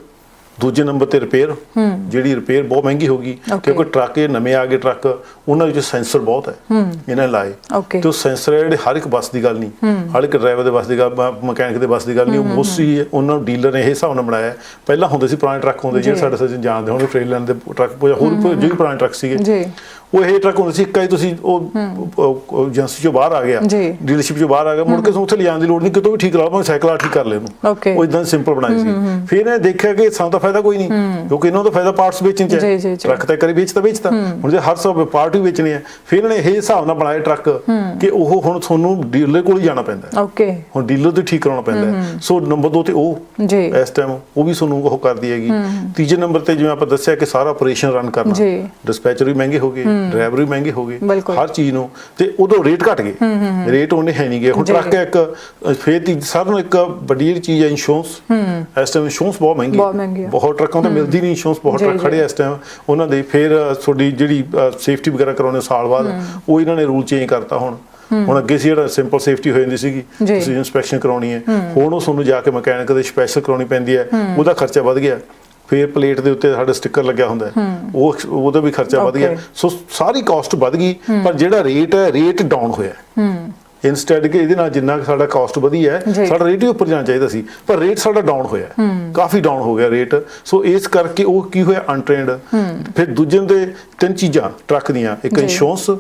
ਦੂਜੇ ਨੰਬਰ ਤੇ ਰਿਪੇਅਰ ਜਿਹੜੀ ਰਿਪੇਅਰ ਬਹੁਤ ਮਹਿੰਗੀ ਹੋ ਗਈ. ਕਿਉਂਕਿ ਟਰੱਕ ਇਹ ਨਵੇਂ ਆ ਗਏ ਟਰੱਕ ਉਹਨਾਂ ਵਿੱਚ ਸੈਂਸਰ ਬਹੁਤ ਹੈ ਇਹਨਾਂ ਲਾਏ. ਤੇ ਉਹ ਸੈਂਸਰ ਜਿਹੜੇ ਹਰ ਇੱਕ ਬੱਸ ਦੀ ਗੱਲ ਨਹੀਂ। ਹਰ ਇੱਕ ਡਰਾਈਵਰ ਦੇ ਬੱਸ ਦੀ ਗੱਲ ਮਕੈਨਿਕ ਦੇ ਬੱਸ ਦੀ ਗੱਲ ਨਹੀਂ ਉਹ ਮੋਸਟਲੀ ਉਹਨਾਂ ਨੂੰ ਡੀਲਰ ਨੇ ਇਹ ਹਿਸਾਬ ਨਾਲ ਬਣਾਇਆ। ਪਹਿਲਾਂ ਹੁੰਦੇ ਸੀ ਪੁਰਾਣੇ ਟਰੱਕ ਹੁੰਦੇ ਜਿਹੜੇ। ਸਾਡੇ ਸੱਜਣ ਜਾਣਦੇ ਹੋਣਗੇ ਫ੍ਰੀਲੈਂਡ ਦੇ ਟਰੱਕ ਹੋਰ ਜਿਹੜੇ ਪੁਰਾਣੇ ਟਰੱਕ ਸੀਗੇ। ਜੀ। ਉਹ ਇਹ ਟਰੱਕ ਹੁੰਦਾ ਸੀ ਇੱਕ ਹੀ ਤੁਸੀਂ ਉਹ ਏਜੰਸੀ ਚੋਂ ਬਾਹਰ ਆ ਗਿਆ। ਡੀਲਰਸ਼ਿਪ ਚੋਂ ਬਾਹਰ ਆ ਗਿਆ ਮੁੜ ਕੇ ਉੱਥੇ ਲਿਜਾਣ ਦੀ ਲੋੜ ਨਹੀਂ ਕਿਤੋਂ ਵੀ ਠੀਕ ਲਾ ਭਾਵੇਂ ਸਾਈਕਲ ਆ ਠੀਕ ਕਰ ਲੈ. ਉਹ ਇਦਾਂ ਸਿੰਪਲ ਬਣਾਈ ਸੀ। ਫਿਰ ਇਹਨੇ ਦੇਖਿਆ ਕਿ ਸਾਨੂੰ ਤਾਂ ਫਾਇਦਾ ਕੋਈ ਨਹੀਂ ਕਿਉਂਕਿ ਇਹਨਾਂ ਦਾ ਫਾਇਦਾ ਪਾਰਟਸ ਵੇਚਣ ਚ ਹੈ। ਟਰੱਕ ਤਾਂ ਕਰੀ ਵੇਚਦਾ ਵੇਚਦਾ ਹੁਣ ਜੇ ਹਰ ਸਭ ਪਾਰਟ ਵੀ ਵੇਚਣੇ ਆ ਫਿਰ ਇਹਨਾਂ ਇਹ ਹਿਸਾਬ ਨਾਲ ਬਣਾਏ ਟਰੱਕ ਕਿ ਉਹ ਹੁਣ ਤੁਹਾਨੂੰ ਡੀਲਰ ਕੋਲ ਹੀ ਜਾਣਾ ਪੈਂਦਾ ਹੈ। ਓਕੇ। ਹੁਣ ਡੀਲਰ ਤੋਂ ਠੀਕ ਕਰਾਉਣਾ ਪੈਂਦਾ ਹੈ। ਸੋ ਨੰਬਰ 2 ਤੇ ਉਹ ਜੀ। ਇਸ ਟਾਈਮ ਉਹ ਵੀ ਤੁਹਾਨੂੰ ਉਹ ਕਰਦੀ ਹੈਗੀ। ਤੀਜੇ ਨੰਬਰ ਤੇ ਜਿਵੇਂ ਆਪਾਂ ਦੱਸਿਆ ਕਿ ਸਾਰਾ ਆਪਰੇਸ਼ਨ ਰਨ ਕਰਨਾ। ਜੀ। ਡਿਸਪੈਚਰ ਵੀ ਮਹਿੰਗੇ ਹੋ ਗਏ। ਡਰਾਈਵਰ ਵੀ ਮਹਿੰਗੇ ਹੋ ਗਏ। ਹਰ ਚੀਜ਼ ਨੂੰ। ਤੇ ਉਦੋਂ ਰੇਟ ਘਟ ਗਏ। ਰੇਟ ਉਹਨੇ ਹੈ ਨਹੀਂ ਗਏ। ਹੁਣ। ਟਰੱਕ ਇੱਕ ਫੇਰ ਤੀ ਸਾਰਿਆਂ ਨੂੰ ਇੱਕ ਵੱਡੀ ਚੀਜ਼ ਹੈ ਇੰਸ਼ੋਰੈਂਸ ਇਸ ਟਾਈਮ ਇੰਸ਼ੋਰੈਂਸ ਬਹੁਤ ਮਹਿੰਗੀ ਬਹੁਤ ਟਰੱਕਾਂ ਤੋਂ ਮਿਲਦੀ ਨਹੀਂ ਇੰਸ਼ੋਰੈਂਸ ਬਹੁਤ ਟਰੱਕ। ਖੜੇ ਇਸ ਟਾਈਮ ਉਹਨਾਂ ਦੇ ਫਿਰ ਤੁਹਾਡੀ ਜਿਹੜੀ ਸੇਫਟੀ ਵਗੈਰਾ ਕਰਾਉਣੇ ਸਾਲ ਬਾਅਦ ਉਹ ਇਹਨਾਂ ਨੇ ਰੂਲ ਚੇਂਜ ਕਰਤਾ ਹੁਣ। ਹੁਣ ਅੱਗੇ ਸੀ ਜਿਹੜਾ ਸਿੰਪਲ ਸੇਫਟੀ ਹੋ ਜਾਂਦੀ ਸੀਗੀ। ਤੁਸੀਂ ਇਨਸਪੈਕਸ਼ਨ ਕਰਾਉਣੀ ਹੈ। ਹੁਣ ਉਹ ਤੁਹਾਨੂੰ ਜਾ ਕੇ ਮਕੈਨਿਕ ਦੇ ਸਪੈਸ਼ਲ ਕਰਾਉਣੀ ਪੈਂਦੀ ਹੈ। ਉਹਦਾ ਖਰਚਾ ਵੱਧ ਗਿਆ। ਫਿਰ ਪਲੇਟ ਦੇ ਉੱਤੇ ਸਾਡਾ ਸਟicker ਲੱਗਿਆ ਹੁੰਦਾ ਹੈ। ਉਹ ਉਹਦਾ ਵੀ ਖਰਚਾ ਵੱਧ ਗਿਆ। Okay. ਸੋ ਸਾਰੀ ਕਾਸਟ ਵੱਧ ਗਈ ਪਰ ਜਿਹੜਾ ਰੇਟ ਹੈ ਰੇਟ ਡਾਊਨ ਹੋਇਆ ਹੂੰ। ਇਨਸਟੈਡ ਕਿ ਇਹਦੇ ਨਾਲ ਜਿੰਨਾ ਕੁ ਸਾਡਾ ਕਾਸਟ ਵਧੀ ਹੈ। ਸਾਡਾ ਰੇਟ ਹੀ ਉੱਪਰ ਜਾਣਾ ਚਾਹੀਦਾ ਸੀ ਪਰ ਰੇਟ ਸਾਡਾ ਡਾਊਨ ਹੋਇਆ ਕਾਫੀ ਡਾਊਨ ਹੋ ਗਿਆ ਰੇਟ ਸੋ ਇਸ ਕਰਕੇ ਉਹ ਕੀ ਹੋਇਆ? ਅਨਟ੍ਰੇਨਡ ਫਿਰ ਦੂਜੇ ਦੇ ਤਿੰਨ ਚੀਜ਼ਾਂ ਟਰੱਕ ਦੀਆਂ। ਇੱਕ ਜੀ। ਇੰਸ਼ੋਰੈਂਸ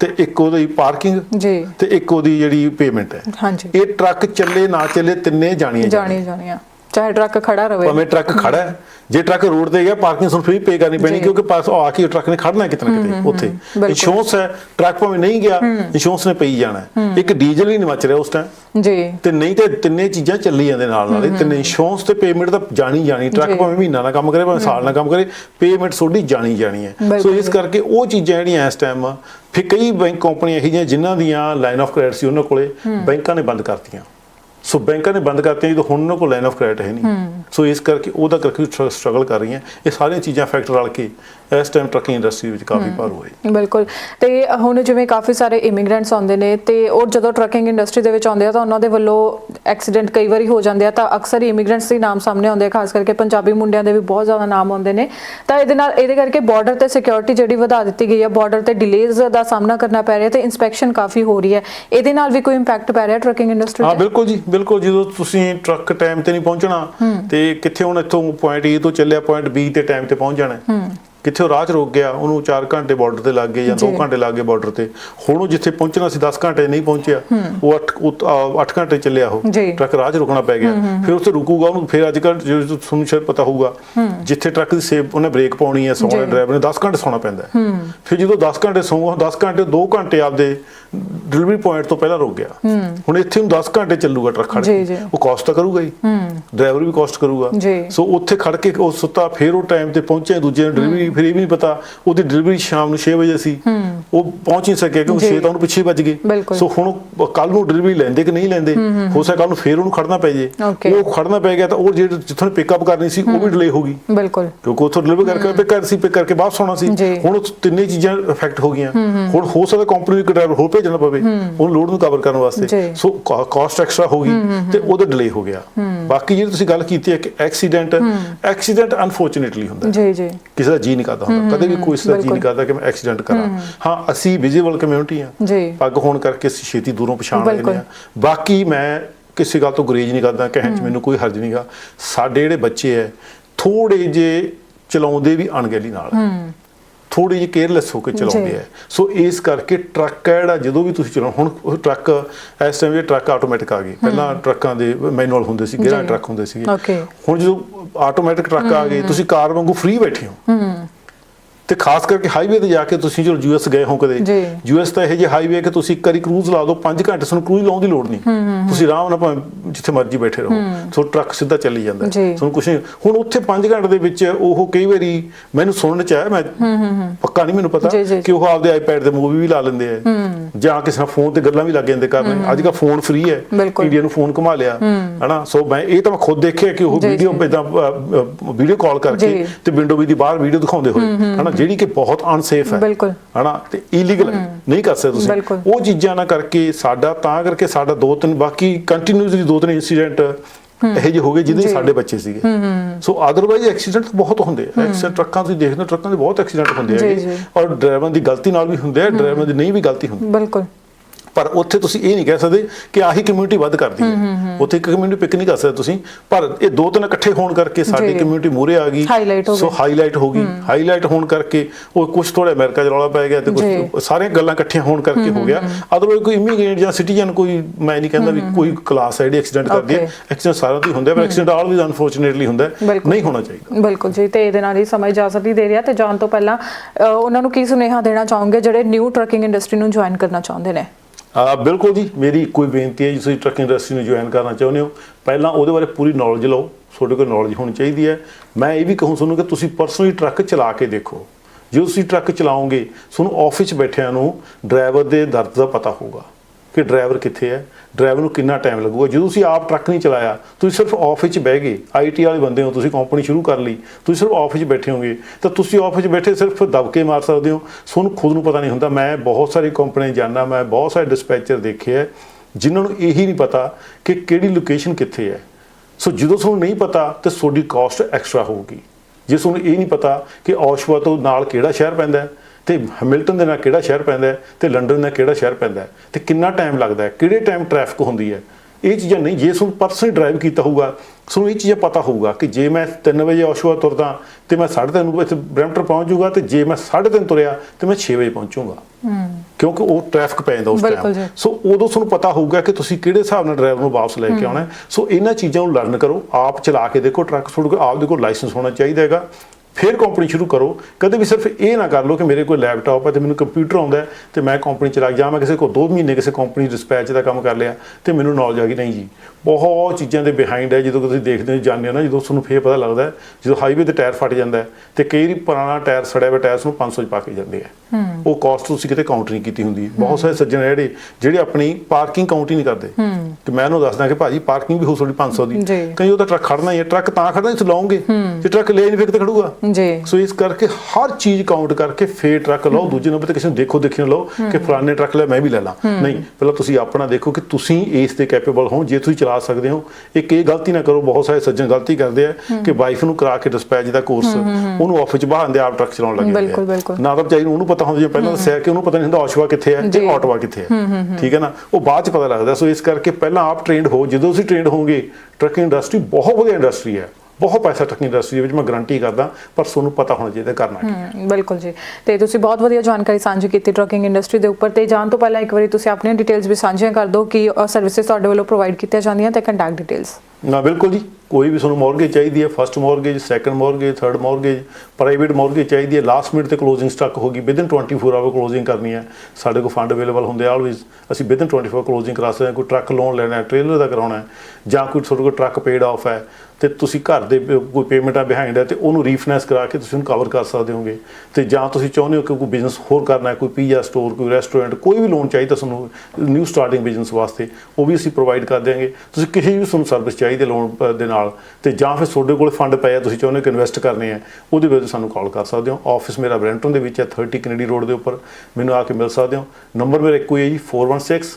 ਤੇ ਇੱਕ ਉਹਦੀ ਪਾਰਕਿੰਗ ਜੀ। ਤੇ ਇੱਕ ਉਹਦੀ ਜਿਹੜੀ ਪੇਮੈਂਟ ਹੈ। ਹਾਂਜੀ। ਇਹ ਟਰੱਕ ਚੱਲੇ ਨਾ ਚੱਲੇ ਤਿੰਨੇ ਜਾਣੀਆਂ ਜਾਣੀ ਜਾਣੀਆਂ। ਚਾਹੇ ਟਰੱਕ ਖੜਾ ਰਵੇ। ਭਾਵੇਂ ਟਰੱਕ ਖੜਾ ਹੈ। ਜੇ ਟਰੱਕ ਰੋਡ ਤੇ ਗਿਆ ਪਾਰਕਿੰਗ ਤੁਹਾਨੂੰ ਫ੍ਰੀ ਪੇ ਕਰਨੀ ਪੈਣੀ। ਕਿਉਂਕਿ ਪਾਸ ਆ ਕੇ ਟਰੱਕ ਨੇ ਖੜਨਾ ਹੈ ਕਿਤੇ ਉੱਥੇ। ਇੰਸ਼ੋਰੈਂਸ ਹੈ ਟਰੱਕ ਭਾਵੇਂ ਨਹੀਂ ਗਿਆ ਇੰਸ਼ੋਰੈਂਸ ਨੇ ਪਈ ਜਾਣਾ। ਇੱਕ ਡੀਜ਼ਲ ਹੀ ਨਹੀਂ ਮਚ ਰਿਹਾ ਉਸ ਟਾਈਮ ਜੀ। ਤੇ ਨਹੀਂ ਤੇ ਤਿੰਨੇ ਚੀਜ਼ਾਂ ਚੱਲੀ ਜਾਂਦੇ ਨਾਲ ਨਾਲ। ਤਿੰਨੇ ਇੰਸ਼ੋਰੈਂਸ ਤੇ ਪੇਮੈਂਟ ਤਾਂ ਜਾਣੀ ਜਾਣੀ ਟਰੱਕ। ਭਾਵੇਂ ਮਹੀਨਾ ਨਾ ਕੰਮ ਕਰੇ ਭਾਵੇਂ ਸਾਲ ਨਾ ਕੰਮ ਕਰੇ ਪੇਮੈਂਟ ਤੁਹਾਡੀ ਜਾਣੀ ਜਾਣੀ ਹੈ। ਸੋ ਇਸ ਕਰਕੇ ਉਹ ਚੀਜ਼ਾਂ ਜਿਹੜੀਆਂ ਇਸ ਟਾਈਮ ਫਿਰ ਕਈ ਬੈਂਕ ਕੰਪਨੀਆਂ ਇਹੋ ਜਿਹੀਆਂ ਜਿਨ੍ਹਾਂ ਦੀਆਂ ਲਾਈਨ ਆਫ ਕ੍ਰੈਡਿਟ ਸੀ ਉਹਨਾਂ ਕੋਲੇ ਬੈਂਕਾਂ ਨੇ ਬੰਦ ਕਰਤੀਆਂ। ਸੋ ਬੈਂਕਾਂ ਨੇ ਬੰਦ ਕਰਤੀਆਂ ਜਦੋਂ ਹੁਣ ਉਹਨਾਂ ਕੋਲ ਲਾਈਨ ਆਫ ਕ੍ਰੈਡਿਟ ਹੈ ਨਹੀਂ। ਸੋ ਇਸ ਕਰਕੇ ਉਹਦਾ ਕਰਕੇ ਸਟਰਗਲ ਕਰ ਰਹੀਆਂ। ਇਹ ਸਾਰੀਆਂ ਚੀਜ਼ਾਂ ਫੈਕਟਰ ਰਲ ਕੇ ਇਸ ਟਾਈਮ ਟਰੱਕਿੰਗ ਇੰਡਸਟਰੀ ਵਿੱਚ ਕਾਫੀ ਭਾਰ ਹੋਏ ਬਿਲਕੁਲ। ਤੇ ਹੁਣ ਜਿਵੇਂ ਕਾਫੀ ਸਾਰੇ ਇਮੀਗ੍ਰੈਂਟਸ ਆਉਂਦੇ ਨੇ ਤੇ ਉਹ ਜਦੋਂ ਟਰੱਕਿੰਗ ਇੰਡਸਟਰੀ ਦੇ ਵਿੱਚ ਆਉਂਦੇ ਆ ਤਾਂ ਉਹਨਾਂ ਦੇ ਵੱਲੋਂ ਐਕਸੀਡੈਂਟ ਕਈ ਵਾਰੀ ਹੋ ਜਾਂਦੇ ਆ ਤਾਂ ਅਕਸਰ ਹੀ ਇਮੀਗ੍ਰੈਂਟਸ ਦੇ ਨਾਮ ਸਾਹਮਣੇ ਆਉਂਦੇ ਆ ਖਾਸ ਕਰਕੇ ਪੰਜਾਬੀ ਮੁੰਡਿਆਂ ਦੇ ਵੀ ਬਹੁਤ ਜ਼ਿਆਦਾ ਨਾਮ ਆਉਂਦੇ ਨੇ। ਤਾਂ ਇਹਦੇ ਨਾਲ ਇਹਦੇ ਕਰਕੇ ਬਾਰਡਰ ਤੇ ਸਿਕਿਉਰਿਟੀ ਜਿਹੜੀ ਵਧਾ ਦਿੱਤੀ ਗਈ ਹੈ ਬਾਰਡਰ ਤੇ ਡਿਲੇਜ਼ ਦਾ ਸਾਹਮਣਾ ਕਰਨਾ ਪੈ ਰਿਹਾ ਤੇ ਇਨਸਪੈਕਸ਼ਨ ਕਾਫੀ ਹੋ ਰਹੀ ਹੈ। ਇਹਦੇ ਨਾਲ ਵੀ ਕੋਈ ਇੰਪੈਕਟ ਪੈ ਰਿਹਾ ਟਰੱਕਿੰਗ ਇੰਡਸਟਰੀ ਹਾਂ ਬਿਲਕੁਲ ਜੀ ਬਿਲਕੁਲ। ਜਦੋਂ ਤੁਸੀਂ ਟਰੱਕ ਟਾਈਮ ਤੇ ਨਹੀਂ ਪਹੁੰਚਣਾ ਤੇ ਕਿੱਥੇ ਹੁਣ ਇੱਥੋਂ ਪੁਆਇੰਟ A ਤੋਂ ਚੱਲਿਆ ਪੁਆਇੰਟ B ਤੇ ਟਾਈਮ ਤੇ ਪਹੁੰਚ ਜਾਣਾ ਹੈ। ਕਿੱਥੇ ਉਹ ਰਾਹ 'ਚ ਰੁਕ ਗਿਆ ਉਹਨੂੰ 4 ਘੰਟੇ ਬਾਰਡਰ ਤੇ ਲੱਗ ਗਏ ਜਾਂ 2 ਜੀ। ਘੰਟੇ ਲੱਗ ਗਏ ਬਾਰਡਰ ਤੇ। ਹੁਣ ਉਹ ਜਿੱਥੇ ਪਹੁੰਚਣਾ ਸੀ 10 ਘੰਟੇ ਨਹੀਂ ਪਹੁੰਚਿਆ ਉਹ 8 8 ਘੰਟੇ ਚੱਲਿਆ ਉਹ। ਟਰੱਕ ਰਾਹ 'ਚ ਰੁਕਣਾ ਪੈ ਗਿਆ। ਫਿਰ ਉੱਥੇ ਰੁਕੂਗਾ ਉਹਨੂੰ ਫਿਰ ਅੱਜ ਜਿਵੇਂ ਤੁਹਾਨੂੰ ਸ਼ਾਇਦ ਪਤਾ ਹੋਊਗਾ ਜਿੱਥੇ ਟਰੱਕ ਦੀ ਸੇਵ ਉਹਨੇ ਬ੍ਰੇਕ ਪਾਉਣੀ ਹੈ ਸੌਣਾ। ਡਰਾਈਵਰ ਨੇ 10 ਘੰਟੇ ਸੌਣਾ ਪੈਂਦਾ। ਫਿਰ ਜਦੋਂ 10 ਘੰਟੇ ਸੌਂਗਾ 10 ਘੰਟੇ 2 ਘੰਟੇ ਆਪਦੇ ਡਿਲੀਵਰੀ ਪੁਆਇੰਟ ਤੋਂ ਪਹਿਲਾਂ ਰੁਕ ਗਿਆ। ਹੁਣ ਇੱਥੇ ਨੂੰ 10 ਘੰਟੇ ਚੱਲੂਗਾ ਟਰੱਕ ਖੜ ਕੇ। ਉਹ ਕਾਸਟ ਤਾਂ ਕਰੂਗਾ ਹੀ। ਡਰਾਈਵਰ ਵੀ ਕਾਸਟ ਕਰੂਗਾ। ਸੋ ਉੱਥੇ ਖੜ ਕੇ ਉਹ ਸੁੱਤਾ ਫਿਰ ਉਹ ਟਾਈਮ ਤੇ ਪਹੁੰਚਿਆ ਦੂਜੇ ਨੂੰ ਡਿਲੀਵਰੀ ਫਿਰ ਇਹ ਵੀ ਨਹੀਂ ਪਤਾ ਉਹਦੀ ਡਿਲੀਵਰੀ ਸ਼ਾਮ ਨੂੰ 6 ਵਜੇ ਸੀ। ਉਹ ਪਹੁੰਚ ਨਹੀਂ ਸਕਿਆ ਕਿਉਂਕਿ ਜੀ। 6 ਤਾਂ ਉਹਨੂੰ ਪਿੱਛੇ ਵੱਜ ਗਏ। ਸੋ ਹੁਣ ਕੱਲ ਨੂੰ ਡਿਲੀਵਰੀ ਲੈਂਦੇ ਕਿ ਨਹੀਂ ਲੈਂਦੇ ਹੋ ਸਕਦਾ ਕੱਲ ਨੂੰ ਫਿਰ ਉਹਨੂੰ ਖੜਨਾ ਪੈ ਜੇ। ਉਹ ਖੜਨਾ ਪੈ ਗਿਆ ਤਾਂ ਉਹ ਜਿਹੜੇ ਜਿੱਥੋਂ ਪਿਕਅਪ ਕਰਨੀ ਸੀ ਉਹ ਵੀ ਡਿਲੇ ਹੋ ਗਈ। ਬਿਲਕੁਲ। ਕਿਉਂਕਿ ਉੱਥੋਂ ਡਿਲੀਵਰ ਕਰਕੇ ਪਿਕ ਕਰ ਸੀ ਪਿਕ ਕਰਕੇ ਵਾਪਸ ਆਉਣਾ ਸੀ। ਹੁਣ ਉਹ ਤਿੰਨੇ ਚੀਜ਼ਾਂ ਇਫੈਕਟ ਹੋ ਗਈਆਂ। ਹੁਣ ਹੋ ਸਕਦਾ ਕੰਪਨੀ ਨੂੰ ਇੱਕ ਡਰਾਈਵਰ ਹੋਰ ਭੇਜਣਾ ਪਵੇ ਉਹਨੂੰ ਲੋਡ ਨੂੰ ਕਵਰ ਕਰਨ ਵਾਸਤੇ। ਸੋ ਕਾਸਟ ਐਕਸਟਰਾ ਹੋ ਗਈ ਤੇ ਉਹਦਾ ਡਿਲੇ ਹੋ ਗਿਆ। ਬਾਕੀ ਜਿਹੜੀ ਤੁਸੀਂ ਗੱਲ ਕੀਤੀ ਹੈ ਕਿ ਐਕਸੀਡੈਂਟ ਐਕਸੀਡੈਂਟ ਅਨਫੋਰਚੂਨੇਟਲੀ ਹੁੰਦਾ। ਜੀ ਜੀ। ਕਿਸੇ ਦਾ ਜੀ ਨਹੀਂ ਕਰਦਾ ਹੁੰਦਾ। ਕਦੇ ਵੀ ਕੋਈ ਇਸ ਦਾ ਜੀ। ਨਹੀਂ ਕਰਦਾ ਕਿ ਮੈਂ ਐਕਸੀਡੈਂਟ ਕਰਾਂ। ਹਾਂ। ਅਸੀਂ ਵਿਜ਼ੀਬਲ ਕਮਿਊਨਿਟੀ ਆ। ਪੱਗ ਹੋਣ ਕਰਕੇ ਅਸੀਂ ਛੇਤੀ ਦੂਰੋਂ ਪਛਾਣ। ਲੈਂਦੇ ਆ। ਬਾਕੀ ਮੈਂ ਕਿਸੇ ਗੱਲ ਤੋਂ ਗੁਰੇਜ ਨਹੀਂ ਕਰਦਾ ਕਹਿਣ ਚ ਮੈਨੂੰ ਕੋਈ ਹਰਜ ਨਹੀਂਗਾ ਸਾਡੇ ਜਿਹੜੇ ਬੱਚੇ ਐ ਥੋੜੇ ਜੇ ਚਲਾਉਂਦੇ ਵੀ ਅਣਗਹਿਲੀ ਨਾਲ। ਥੋੜੀ ਜਿਹੀ ਕੇਅਰਲੈਸ ਹੋ ਕੇ ਚਲਾਉਂਦੇ। ਆ। ਸੋ ਇਸ ਕਰਕੇ ਟਰੱਕ ਹੈ ਜਿਹੜਾ ਜਦੋਂ ਵੀ ਤੁਸੀਂ ਚਲਾਉ ਹੁਣ ਟਰੱਕ ਇਸ ਟਾਈਮ ਇਹ ਟਰੱਕ ਆਟੋਮੈਟਿਕ ਆ ਗਏ। ਪਹਿਲਾਂ ਟਰੱਕਾਂ ਦੇ ਮੈਨੂਅਲ ਹੁੰਦੇ ਸੀ ਗੇਅਰਾਂ। ਟਰੱਕ ਹੁੰਦੇ ਸੀਗੇ। Okay। ਹੁਣ ਜਦੋਂ ਆਟੋਮੈਟਿਕ ਟਰੱਕ ਆ ਗਏ ਤੁਸੀਂ ਕਾਰ ਵਾਂਗੂ ਫ੍ਰੀ ਬੈਠੇ ਹੋ। ਤੇ ਖਾਸ ਕਰਕੇ ਹਾਈਵੇ ਤੇ ਜਾ ਕੇ ਤੁਸੀਂ ਜਦੋਂ ਯੂਐਸ ਗਏ ਹੋ ਕਦੇ ਜੀ। ਯੂਐਸ ਤਾਂ ਇਹ ਜਿਹੇ ਹਾਈਵੇ ਕਿ ਤੁਸੀਂ ਇੱਕ ਵਾਰੀ ਕਰੂਜ਼ ਲਾ ਦਿਓ 5 ਘੰਟੇ ਤੁਹਾਨੂੰ ਕਰੂਜ਼ ਲਾਉਣ ਦੀ ਲੋੜ ਨਹੀਂ। ਤੁਸੀਂ ਆਰਾਮ ਨਾਲ ਭਾਵੇਂ ਜਿੱਥੇ ਮਰਜ਼ੀ ਬੈਠੇ ਰਹੋ ਸੋ ਟਰੱਕ ਸਿੱਧਾ ਚੱਲੀ ਜਾਂਦਾ। ਜੀ। ਤੁਹਾਨੂੰ ਕੁਝ ਹੁਣ ਉੱਥੇ 5 ਘੰਟੇ ਦੇ ਵਿੱਚ ਉਹ ਕਈ ਵਾਰੀ ਮੈਨੂੰ ਸੁਣਨ ਚ ਆਇਆ ਮੈਂ ਪੱਕਾ ਨਹੀਂ ਮੈਨੂੰ ਪਤਾ ਜੀ, ਜੀ, ਜੀ। ਕਿ ਉਹ ਆਪਦੇ ਆਈਪੈਡ ਤੇ ਮੂਵੀ ਵੀ ਲਾ ਲੈਂਦੇ ਆ। ਜਾਂ ਕਿਸੇ ਨਾਲ ਫੋਨ ਤੇ ਗੱਲਾਂ ਵੀ ਲੱਗ ਜਾਂਦੇ ਕਰਨ ਅੱਜ ਕੱਲ੍ਹ ਫੋਨ ਫ੍ਰੀ ਹੈ। ਇੰਡੀਆ ਨੂੰ ਫੋਨ ਘੁਮਾ ਲਿਆ। ਹਨਾ? ਸੋ ਮੈਂ ਇਹ ਤਾਂ ਮੈਂ ਖੁਦ ਦੇਖਿਆ ਕਿ ਉਹ ਜੀ, ਵੀਡੀਓ ਜੀ। ਇਦਾਂ ਵੀਡੀਓ ਕਾਲ ਕਰਕੇ ਜੀ। ਤੇ ਵਿੰਡੋ ਵੀ ਦੀ ਬਾਹਰ ਵੀਡੀਓ ਦਿਖਾਉਂਦੇ ਹੋਏ। ਹਨਾ? ਜਿਹੜੀ ਕਿ ਬਹੁਤ ਅਨਸੇਫ ਹੈ ਬਿਲਕੁਲ। ਹਨਾ? ਤੇ ਇਲੀਗਲ ਨਹੀਂ ਕਰ ਸਕਦੇ ਤੁਸੀਂ। ਉਹ ਚੀਜ਼ਾਂ ਨਾ ਕਰਕੇ ਸਾਡਾ ਤਾਂ ਕਰਕੇ ਸਾਡਾ ਦੋ ਤਿੰਨ ਬਾਕੀ ਕੰਟੀਨਿਊਸਲੀ ਦੋ ਤਿੰਨ ਇਨਸੀਡੈਂਟ ਇਹੋ ਜਿਹੇ ਹੋ ਗਏ ਜਿਹਦੇ। ਸਾਡੇ ਬੱਚੇ ਸੀਗੇ। ਸੋ ਅਦਰਵਾਈਜ਼ ਐਕਸੀਡੈਂਟ ਬਹੁਤ ਹੁੰਦੇ ਆ। ਐਕਸੀਡੈਂਟ ਟਰੱਕਾਂ ਤੁਸੀਂ ਦੇਖਦੇ ਹੋ ਟਰੱਕਾਂ ਦੇ ਬਹੁਤ ਐਕਸੀਡੈਂਟ ਹੁੰਦੇ ਜੀ। ਔਰ ਡਰਾਈਵਰਾਂ ਦੀ ਗਲਤੀ ਨਾਲ ਵੀ ਹੁੰਦੇ ਆ ਡਰਾਈਵਰਾਂ ਦੀ ਨਹੀਂ ਵੀ ਗਲਤੀ ਹੁੰਦੀ। ਬਿਲਕੁਲ। ਪਰ ਉੱਥੇ ਤੁਸੀਂ ਇਹ ਨਹੀਂ ਕਹਿ ਸਕਦੇ ਕਿ ਆਹੀ ਕਮਿਊਨਿਟੀ ਵੱਧ ਕਰਦੀ ਹੈ। ਉੱਥੇ ਇੱਕ ਕਮਿਊਨਿਟੀ ਪਿਕ ਨਹੀਂ ਕਰ ਸਕਦੇ ਤੁਸੀਂ। ਪਰ ਇਹ ਦੋ ਤਿੰਨ ਇਕੱਠੇ ਹੋਣ ਕਰਕੇ ਸਾਡੀ। ਕਮਿਊਨਿਟੀ ਮੂਰੇ ਆ ਗਈ। ਸੋ। ਹਾਈਲਾਈਟ ਹੋ ਗਈ। ਹਾਈਲਾਈਟ ਹੋਣ ਕਰਕੇ ਉਹ ਕੁਝ ਥੋੜਾ ਅਮਰੀਕਾ 'ਚ ਰੌਲਾ ਪੈ ਗਿਆ ਤੇ। ਕੁਝ ਸਾਰੀਆਂ ਗੱਲਾਂ ਇਕੱਠੀਆਂ ਹੋਣ ਕਰਕੇ ਹੋ ਗਿਆ। ਅਦਰਵਾਈਜ਼ ਕੋਈ ਇਮੀਗ੍ਰੇਟ ਜਾਂ ਸਿਟੀਜ਼ਨ ਕੋਈ ਮੈਂ ਨਹੀਂ ਕਹਿੰਦਾ ਵੀ ਕੋਈ ਕਲਾਸ ਹੈ ਜਿਹੜੀ ਐਕਸੀਡੈਂਟ ਕਰਦੀ ਹੈ. ਐਕਸੀਡੈਂਟ ਸਾਰਿਆਂ ਤੋਂ ਹੀ ਹੁੰਦਾ ਹੈ, ਪਰ ਐਕਸੀਡੈਂਟ ਆਲਵੇਜ਼ ਅਨਫੋਰਚੂਨੇਟਲੀ ਹੁੰਦਾ। ਨਹੀਂ ਹੋਣਾ ਚਾਹੀਦਾ। ਬਿਲਕੁਲ ਜੀ ਤੇ ਇਹਦੇ ਨਾਲ ਹੀ ਸਮਾਂ ਇਜਾਜ਼ਤ ਹੀ ਦੇ ਰਿਹਾ ਤੇ ਜਾਣ ਤੋਂ ਪਹਿਲਾਂ ਉਹਨਾਂ ਨੂੰ ਕੀ ਸੁਨੇਹਾ ਦੇਣਾ ਚਾਹੋਗੇ ਜਿਹੜੇ ਨਿਊ ਟਰੱਕਿੰਗ ਇੰਡਸਟਰੀ ਨੂੰ ਜੁਆਇਨ ਕਰਨਾ ਚਾਹੁੰਦੇ ਨੇ? ਆ ਬਿਲਕੁਲ ਜੀ। ਮੇਰੀ ਕੋਈ ਬੇਨਤੀ ਹੈ ਜੀ, ਤੁਸੀਂ ਟਰੱਕ ਇੰਡਸਟਰੀ ਨੂੰ ਜੁਆਇਨ ਕਰਨਾ ਚਾਹੁੰਦੇ ਹੋ। ਪਹਿਲਾਂ ਉਹਦੇ ਬਾਰੇ ਪੂਰੀ ਨੌਲੇਜ ਲਓ। ਤੁਹਾਡੇ ਕੋਲ ਨੌਲੇਜ ਹੋਣੀ ਚਾਹੀਦੀ ਹੈ। ਮੈਂ ਇਹ ਵੀ ਕਹੂੰ ਤੁਹਾਨੂੰ ਕਿ ਤੁਸੀਂ ਪਰਸਨਲੀ ਟਰੱਕ ਚਲਾ ਕੇ ਦੇਖੋ। ਜੇ ਤੁਸੀਂ ਟਰੱਕ ਚਲਾਓਗੇ, ਤੁਹਾਨੂੰ ਆਫਿਸ 'ਚ ਬੈਠਿਆਂ ਨੂੰ ਡਰਾਈਵਰ ਦੇ ਦਰਦ ਦਾ ਪਤਾ ਹੋਊਗਾ। ਕਿ ਡਰਾਈਵਰ ਕਿੱਥੇ ਹੈ? ਡਰਾਈਵਰ ਨੂੰ ਕਿੰਨਾ ਟਾਈਮ ਲੱਗੂਗਾ? ਜਦੋਂ ਤੁਸੀਂ ਆਪ ਟਰੱਕ ਨਹੀਂ ਚਲਾਇਆ, ਤੁਸੀਂ ਸਿਰਫ ਆਫਿਸ 'ਚ ਬਹਿ ਗਏ ਆਈਟੀ ਵਾਲੇ ਬੰਦੇ ਹੋ, ਤੁਸੀਂ ਕੰਪਨੀ ਸ਼ੁਰੂ ਕਰ ਲਈ, ਤੁਸੀਂ ਸਿਰਫ ਆਫਿਸ 'ਚ ਬੈਠੇ ਹੋਗੇ, ਤਾਂ ਤੁਸੀਂ ਆਫਿਸ 'ਚ ਬੈਠੇ ਸਿਰਫ ਦਬਕੇ ਮਾਰ ਸਕਦੇ ਹੋ। ਤੁਹਾਨੂੰ ਖੁਦ ਨੂੰ ਪਤਾ ਨਹੀਂ ਹੁੰਦਾ, ਮੈਂ ਬਹੁਤ ਸਾਰੀ ਕੰਪਨੀ ਜਾਣਦਾ ਮੈਂ ਬਹੁਤ ਸਾਰੇ ਡਿਸਪੈਚਰ ਦੇਖੇ ਹੈ, ਜਿਨ੍ਹਾਂ ਨੂੰ ਇਹੀ ਨਹੀਂ ਪਤਾ ਕਿ ਕਿਹੜੀ ਲੋਕੇਸ਼ਨ ਕਿੱਥੇ ਹੈ। ਸੋ ਜਦੋਂ ਤੁਹਾਨੂੰ ਨਹੀਂ ਪਤਾ, ਤੇ ਤੁਹਾਡੀ ਕਾਸਟ ਐਕਸਟਰਾ ਹੋਊਗੀ। ਜੇ ਤੁਹਾਨੂੰ ਇਹ ਨਹੀਂ ਪਤਾ ਕਿ ਔਸ਼ਵਾ ਤੋਂ ਨਾਲ ਕਿਹੜਾ ਸ਼ਹਿਰ ਪੈਂਦਾ ਹੈ ਤੇ ਹੈਮਿਲਟਨ ਦੇ ਨਾਲ ਕਿਹੜਾ ਸ਼ਹਿਰ ਪੈਂਦਾ ਹੈ ਤੇ ਲੰਡਨ ਨਾਲ ਕਿਹੜਾ ਸ਼ਹਿਰ ਪੈਂਦਾ ਹੈ? ਤੇ ਕਿੰਨਾ ਟਾਈਮ ਲੱਗਦਾ ਹੈ? ਕਿਹੜੇ ਟਾਈਮ ਟ੍ਰੈਫਿਕ ਹੁੰਦੀ ਹੈ? ਇਹ ਚੀਜ਼ਾਂ ਨਹੀਂ ਜੇ ਤੁਹਾਨੂੰ ਪਰਸਨਲੀ ਡਰਾਈਵ ਕੀਤਾ ਹੋਊਗਾ ਤੁਹਾਨੂੰ ਇਹ ਚੀਜ਼ਾਂ ਪਤਾ ਹੋਊਗਾ ਕਿ ਜੇ ਮੈਂ 3 ਵਜੇ ਔਸ਼ਵਾ ਤੁਰਦਾ ਤੇ ਮੈਂ 3:30 ਨੂੰ ਇੱਥੇ ਬ੍ਰੈਂਪਟਨ ਪਹੁੰਚ ਜਾਊਗਾ ਤੇ ਜੇ ਮੈਂ 3:30 ਤੁਰਿਆ ਤੇ ਮੈਂ 6 ਵਜੇ ਪਹੁੰਚੂਗਾ। ਕਿਉਂਕਿ ਉਹ ਟ੍ਰੈਫਿਕ ਪੈ ਜਾਂਦਾ ਉਸ। ਟਾਈਮ ਸੋ ਉਦੋਂ ਤੁਹਾਨੂੰ ਪਤਾ ਹੋਊਗਾ ਕਿ ਤੁਸੀਂ ਕਿਹੜੇ ਹਿਸਾਬ ਨਾਲ ਡਰਾਈਵਰ ਨੂੰ ਵਾਪਸ ਲੈ ਕੇ ਆਉਣਾ ਸੋ ਇਹਨਾਂ ਚੀਜ਼ਾਂ ਨੂੰ ਲਰਨ ਕਰੋ। ਆਪ ਚਲਾ ਕੇ ਦੇਖੋ ਟਰੱਕ ਤੁਹਾਡੇ ਕੋਲ ਆਪ ਦੇ ਕੋਲ ਲਾਇਸੈਂਸ ਹੋਣਾ ਚਾਹੀਦਾ ਹੈਗਾ। ਫਿਰ ਕੰਪਨੀ ਸ਼ੁਰੂ ਕਰੋ। ਕਦੇ ਵੀ ਸਿਰਫ ਇਹ ਨਾ ਕਰ ਲਓ ਕਿ ਮੇਰੇ ਕੋਲ ਲੈਪਟਾਪ ਹੈ ਤੇ ਮੈਨੂੰ ਕੰਪਿਊਟਰ ਆਉਂਦਾ ਹੈ ਤੇ ਮੈਂ ਕੰਪਨੀ ਚਲਾ ਜਾਂ ਮੈਂ ਕਿਸੇ ਕੋਲ 2 ਮਹੀਨੇ ਕਿਸੇ ਕੰਪਨੀ ਡਿਸਪੈਚ ਦਾ ਕੰਮ ਕਰ ਲਿਆ ਤੇ ਮੈਨੂੰ ਨੌਲੇਜ ਆ ਗਈ ਨਹੀਂ ਜੀ। ਬਹੁਤ ਚੀਜ਼ਾਂ ਦੇ ਬਿਹਾਈਂਡ ਹੈ ਜਦੋਂ ਤੁਸੀਂ ਦੇਖਦੇ ਹੋ ਜਾਂਦੇ ਹੋ ਨਾ ਜਦੋਂ ਤੁਹਾਨੂੰ ਫੇਰ ਪਤਾ ਲੱਗਦਾ ਜਦੋਂ ਹਾਈਵੇ ਤੇ ਟਾਇਰ ਫਟ ਜਾਂਦਾ ਤੇ ਕਈ ਵਾਰੀ ਪੁਰਾਣਾ ਟਾਇਰ ਸੜਿਆ ਹੋਇਆ ਟਾਇਰ ਨੂੰ 500 ਚ ਪਾ ਕੇ ਜਾਂਦੇ ਆ। ਉਹ ਕਾਸਟ ਤੁਸੀਂ ਕਿਤੇ ਕਾਊਂਟ ਨਹੀਂ ਕੀਤੀ ਹੁੰਦੀ। ਬਹੁਤ ਸਾਰੇ ਸੱਜਣ ਜਿਹੜੇ ਜਿਹੜੇ ਆਪਣੀ ਪਾਰਕਿੰਗ ਕਾਊਂਟ ਹੀ ਨਹੀਂ ਕਰਦੇ। ਤੇ ਮੈਂ ਉਹਨੂੰ ਦੱਸਦਾ ਕਿ ਭਾਜੀ ਪਾਰਕਿੰਗ ਵੀ ਹੋ ਤੁਹਾਡੀ 500 ਦੀ। ਕਈ ਉਹਦਾ ਟਰੱਕ ਖੜਨਾ ਹੀ ਹੈ ਟਰੱਕ ਤਾਂ ਖੜਨਾ ਤੁਸੀਂ ਲਾਉਂਗੇ ਜੇ ਟਰੱਕ ਲੈ ਨਹੀਂ ਫਿਰ ਕਿਤੇ ਖੜੂਗਾ? ਜੀ। ਸੋ ਇਸ ਕਰਕੇ ਹਰ ਚੀਜ਼ ਕਾਊਂਟ ਕਰਕੇ ਫੇਰ ਟਰੱਕ ਲਓ ਦੂਜੇ ਨੰਬਰ ਤੇ ਕਿਸੇ ਨੂੰ ਦੇਖੋ ਦੇਖੀ ਲਓ ਕਿ ਫਲਾਣੇ ਟਰੱਕ ਲੈ ਮੈਂ ਵੀ ਲੈ ਲਾਂ। ਨਹੀਂ ਪਹਿਲਾਂ ਤੁਸੀਂ ਆਪਣਾ ਦੇਖੋ ਕਿ ਤੁਸੀਂ ਇਸ ਤੇ ਕੈਪੇਬਲ ਹੋ ਜੇ ਤੁਸੀਂ ਚਲਾ ਸਕਦੇ ਹੋ। ਇੱਕ ਇਹ ਗਲਤੀ ਨਾ ਕਰੋ ਬਹੁਤ ਸਾਰੇ ਸੱਜਣ ਗਲਤੀ ਕਰਦੇ ਆ ਕਿ ਵਾਈਫ ਨੂੰ ਕਰਾ ਕੇ ਡਿਸਪੈਚ ਦਾ ਕੋਰਸ ਉਹਨੂੰ ਆਫਿਸ ਚ ਬਾਹਰ ਆਂਦੇ ਆਪ ਟਰੱਕ ਚਲਾਉਣ ਲੱਗੇ ਬਿਲਕੁਲ। ਨਾ ਤਾਂ ਚਾਹੀਦਾ ਉਹਨੂੰ ਪਤਾ ਹੁੰਦਾ ਜੇ ਪਹਿਲਾਂ ਦੱਸਿਆ ਕਿ ਉਹਨੂੰ ਪਤਾ ਨਹੀਂ ਹੁੰਦਾ ਔਸ਼ਵਾ ਕਿੱਥੇ ਹੈ। ਤੇ ਆਟੋਵਾ ਕਿੱਥੇ ਹੈ ਠੀਕ ਹੈ ਨਾ? ਉਹ ਬਾਅਦ ਚ ਪਤਾ ਲੱਗਦਾ। ਸੋ ਇਸ ਕਰਕੇ ਪਹਿਲਾਂ ਆਪ ਟ੍ਰੇਨਡ ਹੋ ਜਦੋਂ ਤੁਸੀਂ ਟ੍ਰੇਨਡ ਹੋਵੋਗੇ ਟਰੱਕਿੰਗ ਇੰਡਸਟਰੀ ਬਹੁਤ ਵਧੀਆ ਇੰਡਸਟਰੀ ਹੈ। ਬਹੁਤ ਪੈਸਾ ਟਰੱਕਿੰਗ ਇੰਡਸਟਰੀ ਦੇ ਵਿੱਚ ਮੈਂ ਗਾਰੰਟੀ ਕਰਦਾ ਪਰ ਤੁਹਾਨੂੰ ਪਤਾ ਹੋਣਾ ਚਾਹੀਦਾ ਕਰਨਾ ਕੀ। ਬਿਲਕੁਲ ਜੀ। ਤੇ ਤੁਸੀਂ ਬਹੁਤ ਵਧੀਆ ਜਾਣਕਾਰੀ ਸਾਂਝੀ ਕੀਤੀ ਟਰੱਕਿੰਗ ਇੰਡਸਟਰੀ ਦੇ ਉੱਪਰ। ਤੇ ਜਾਣ ਤੋਂ ਪਹਿਲਾਂ ਇੱਕ ਵਾਰੀ ਤੁਸੀਂ ਆਪਣੀਆਂ ਡਿਟੇਲਸ ਵੀ ਸਾਂਝੀਆਂ ਕਰ ਦਿਓ ਕਿ ਸਰਵਿਸਿਜ਼ ਤੁਹਾਡੇ ਵੱਲੋਂ ਪ੍ਰੋਵਾਈਡ ਕੀਤੀਆਂ ਜਾਂਦੀਆਂ ਤੇ ਕੰਟੈਕਟ ਡਿਟੇਲਸ ਨਾ ਬਿਲਕੁਲ ਜੀ। ਕੋਈ ਵੀ ਤੁਹਾਨੂੰ ਮੌਰਗੇਜ ਚਾਹੀਦੀ ਹੈ first mortgage second mortgage third mortgage private mortgage ਚਾਹੀਦੀ ਹੈ ਲਾਸਟ ਮਿੰਟ ਤੇ ਕਲੋਜ਼ਿੰਗ ਸਟਕ ਹੋਗੀ ਵਿਦਨ 24 ਆਵਰ ਕਲੋਜ਼ਿੰਗ ਕਰਨੀ ਹੈ। ਸਾਡੇ ਕੋਲ ਫੰਡ ਅਵੇਲੇਬਲ ਹੁੰਦੇ ਆ ਆਲਵੇਜ਼ ਅਸੀਂ ਵਿਦਨ 24 ਕਲੋਜ਼ਿੰਗ ਕਰਾ ਸਕਦੇ ਹਾਂ। ਕੋਈ ਟਰੱਕ ਲੋਨ ਲੈਣਾ ਹੈ ਟ੍ਰੇਲਰ ਦਾ ਕਰਾਉਣਾ ਹੈ ਜਾਂ ਕੋਈ ਤੁਹਾਡੇ ਕੋਲ ਟਰੱਕ ਪੇਡ ਆਫ ਹੈ। ਤੇ ਤੁਸੀਂ ਘਰ ਦੇ ਕੋਈ ਪੇਮੈਂਟ ਪੇਮੈਂਟਾਂ ਬਿਹਾਈਂਡ ਹੈ ਤੇ ਉਹਨੂੰ ਰੀਫਾਈਨੈਂਸ ਕਰਾ ਕੇ ਤੁਸੀਂ ਉਹਨੂੰ ਕਵਰ ਕਰ ਸਕਦੇ ਹੋਗੇ। ਤੇ ਜਾਂ ਤੁਸੀਂ ਚਾਹੁੰਦੇ ਹੋ ਕਿ ਕੋਈ ਬਿਜ਼ਨਸ ਹੋਰ ਕਰਨਾ ਹੈ, ਕੋਈ ਪੀਜ਼ਾ ਸਟੋਰ ਕੋਈ ਰੈਸਟੋਰੈਂਟ ਕੋਈ ਵੀ ਲੋਨ ਚਾਹੀਦਾ ਤੁਹਾਨੂੰ ਨਿਊ ਸਟਾਰਟਿੰਗ ਬਿਜ਼ਨਸ ਵਾਸਤੇ, ਉਹ ਵੀ ਅਸੀਂ ਪ੍ਰੋਵਾਈਡ ਕਰ ਦਿਆਂਗੇ। ਤੁਸੀਂ ਕਿਸੇ ਵੀ ਤੁਹਾਨੂੰ ਸਰਵਿਸ ਚਾਹੀਦੀ ਲੋਨ ਦੇ ਨਾਲ, ਤੇ ਜਾਂ ਫਿਰ ਤੁਹਾਡੇ ਕੋਲ ਫੰਡ ਪਏ ਆ, ਤੁਸੀਂ ਚਾਹੁੰਦੇ ਹੋ ਕਿ ਇਨਵੈਸਟ ਕਰਨੇ ਆ, ਉਹਦੇ ਵਿੱਚ ਸਾਨੂੰ ਕਾਲ ਕਰ ਸਕਦੇ ਹੋ। ਆਫਿਸ ਮੇਰਾ ਬ੍ਰੈਂਟਨ ਦੇ ਵਿੱਚ ਹੈ 30 ਕੈਨੇਡੀ ਰੋਡ ਦੇ ਉੱਪਰ, ਮੈਨੂੰ ਆ ਕੇ ਮਿਲ ਸਕਦੇ ਹੋ। ਨੰਬਰ ਮੇਰਾ ਇੱਕੋ ਹੀ ਹੈ ਜੀ 416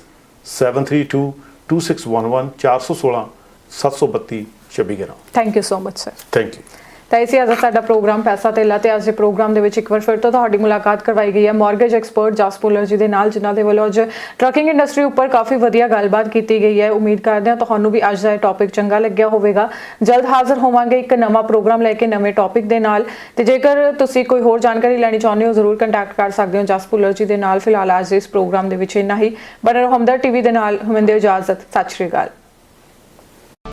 732 2611 416 732 2611 thank you so much sir thank you ਤਾਂ ਇਸੇ ਅੱਜ ਸਾਡਾ ਪ੍ਰੋਗਰਾਮ ਪੈਸਾ ਤੇਲਾ ਤੇ ਅੱਜ ਦੇ ਪ੍ਰੋਗਰਾਮ ਦੇ ਵਿੱਚ ਇੱਕ ਵਾਰ ਫਿਰ ਤੋਂ ਤੁਹਾਡੀ ਮੁਲਾਕਾਤ ਕਰਵਾਈ ਗਈ ਹੈ। ਮਾਰਗੇਜ ਐਕਸਪਰਟ ਜਸਪੂਲਰ ਜੀ ਦੇ ਨਾਲ ਜਿਨ੍ਹਾਂ ਦੇ ਵੱਲੋਂ ਅੱਜ ਟਰੱਕਿੰਗ ਇੰਡਸਟਰੀ ਉੱਪਰ ਕਾਫੀ ਵਧੀਆ ਗੱਲਬਾਤ ਕੀਤੀ ਗਈ ਹੈ। ਉਮੀਦ ਕਰਦੇ ਹਾਂ ਤੁਹਾਨੂੰ ਵੀ ਅੱਜ ਦਾ ਇਹ ਟੌਪਿਕ ਚੰਗਾ ਲੱਗਿਆ ਹੋਵੇਗਾ। ਜਲਦ ਹਾਜ਼ਰ ਹੋਵਾਂਗੇ ਇੱਕ ਨਵਾਂ ਪ੍ਰੋਗਰਾਮ ਲੈ ਕੇ ਨਵੇਂ ਟੌਪਿਕ ਦੇ ਨਾਲ। ਤੇ ਜੇਕਰ ਤੁਸੀਂ ਕੋਈ ਹੋਰ ਜਾਣਕਾਰੀ ਲੈਣੀ ਚਾਹੁੰਦੇ ਹੋ ਜ਼ਰੂਰ ਕੰਟੈਕਟ ਕਰ ਸਕਦੇ ਹੋ ਜਸਪੂਲਰ ਜੀ ਦੇ ਨਾਲ। ਫਿਲਹਾਲ ਅੱਜ ਦੇ ਇਸ ਪ੍ਰੋਗਰਾਮ ਦੇ ਵਿੱਚ ਇੰਨਾ ਹੀ। ਬਣੇ ਰਹੋ ਹਮਦਰ ਟੀਵੀ ਦੇ ਨਾਲ। ਹਮਿੰਦੇ ਇਜਾਜ਼ਤ। ਸਤਿ ਸ਼੍ਰੀ ਅਕਾਲ।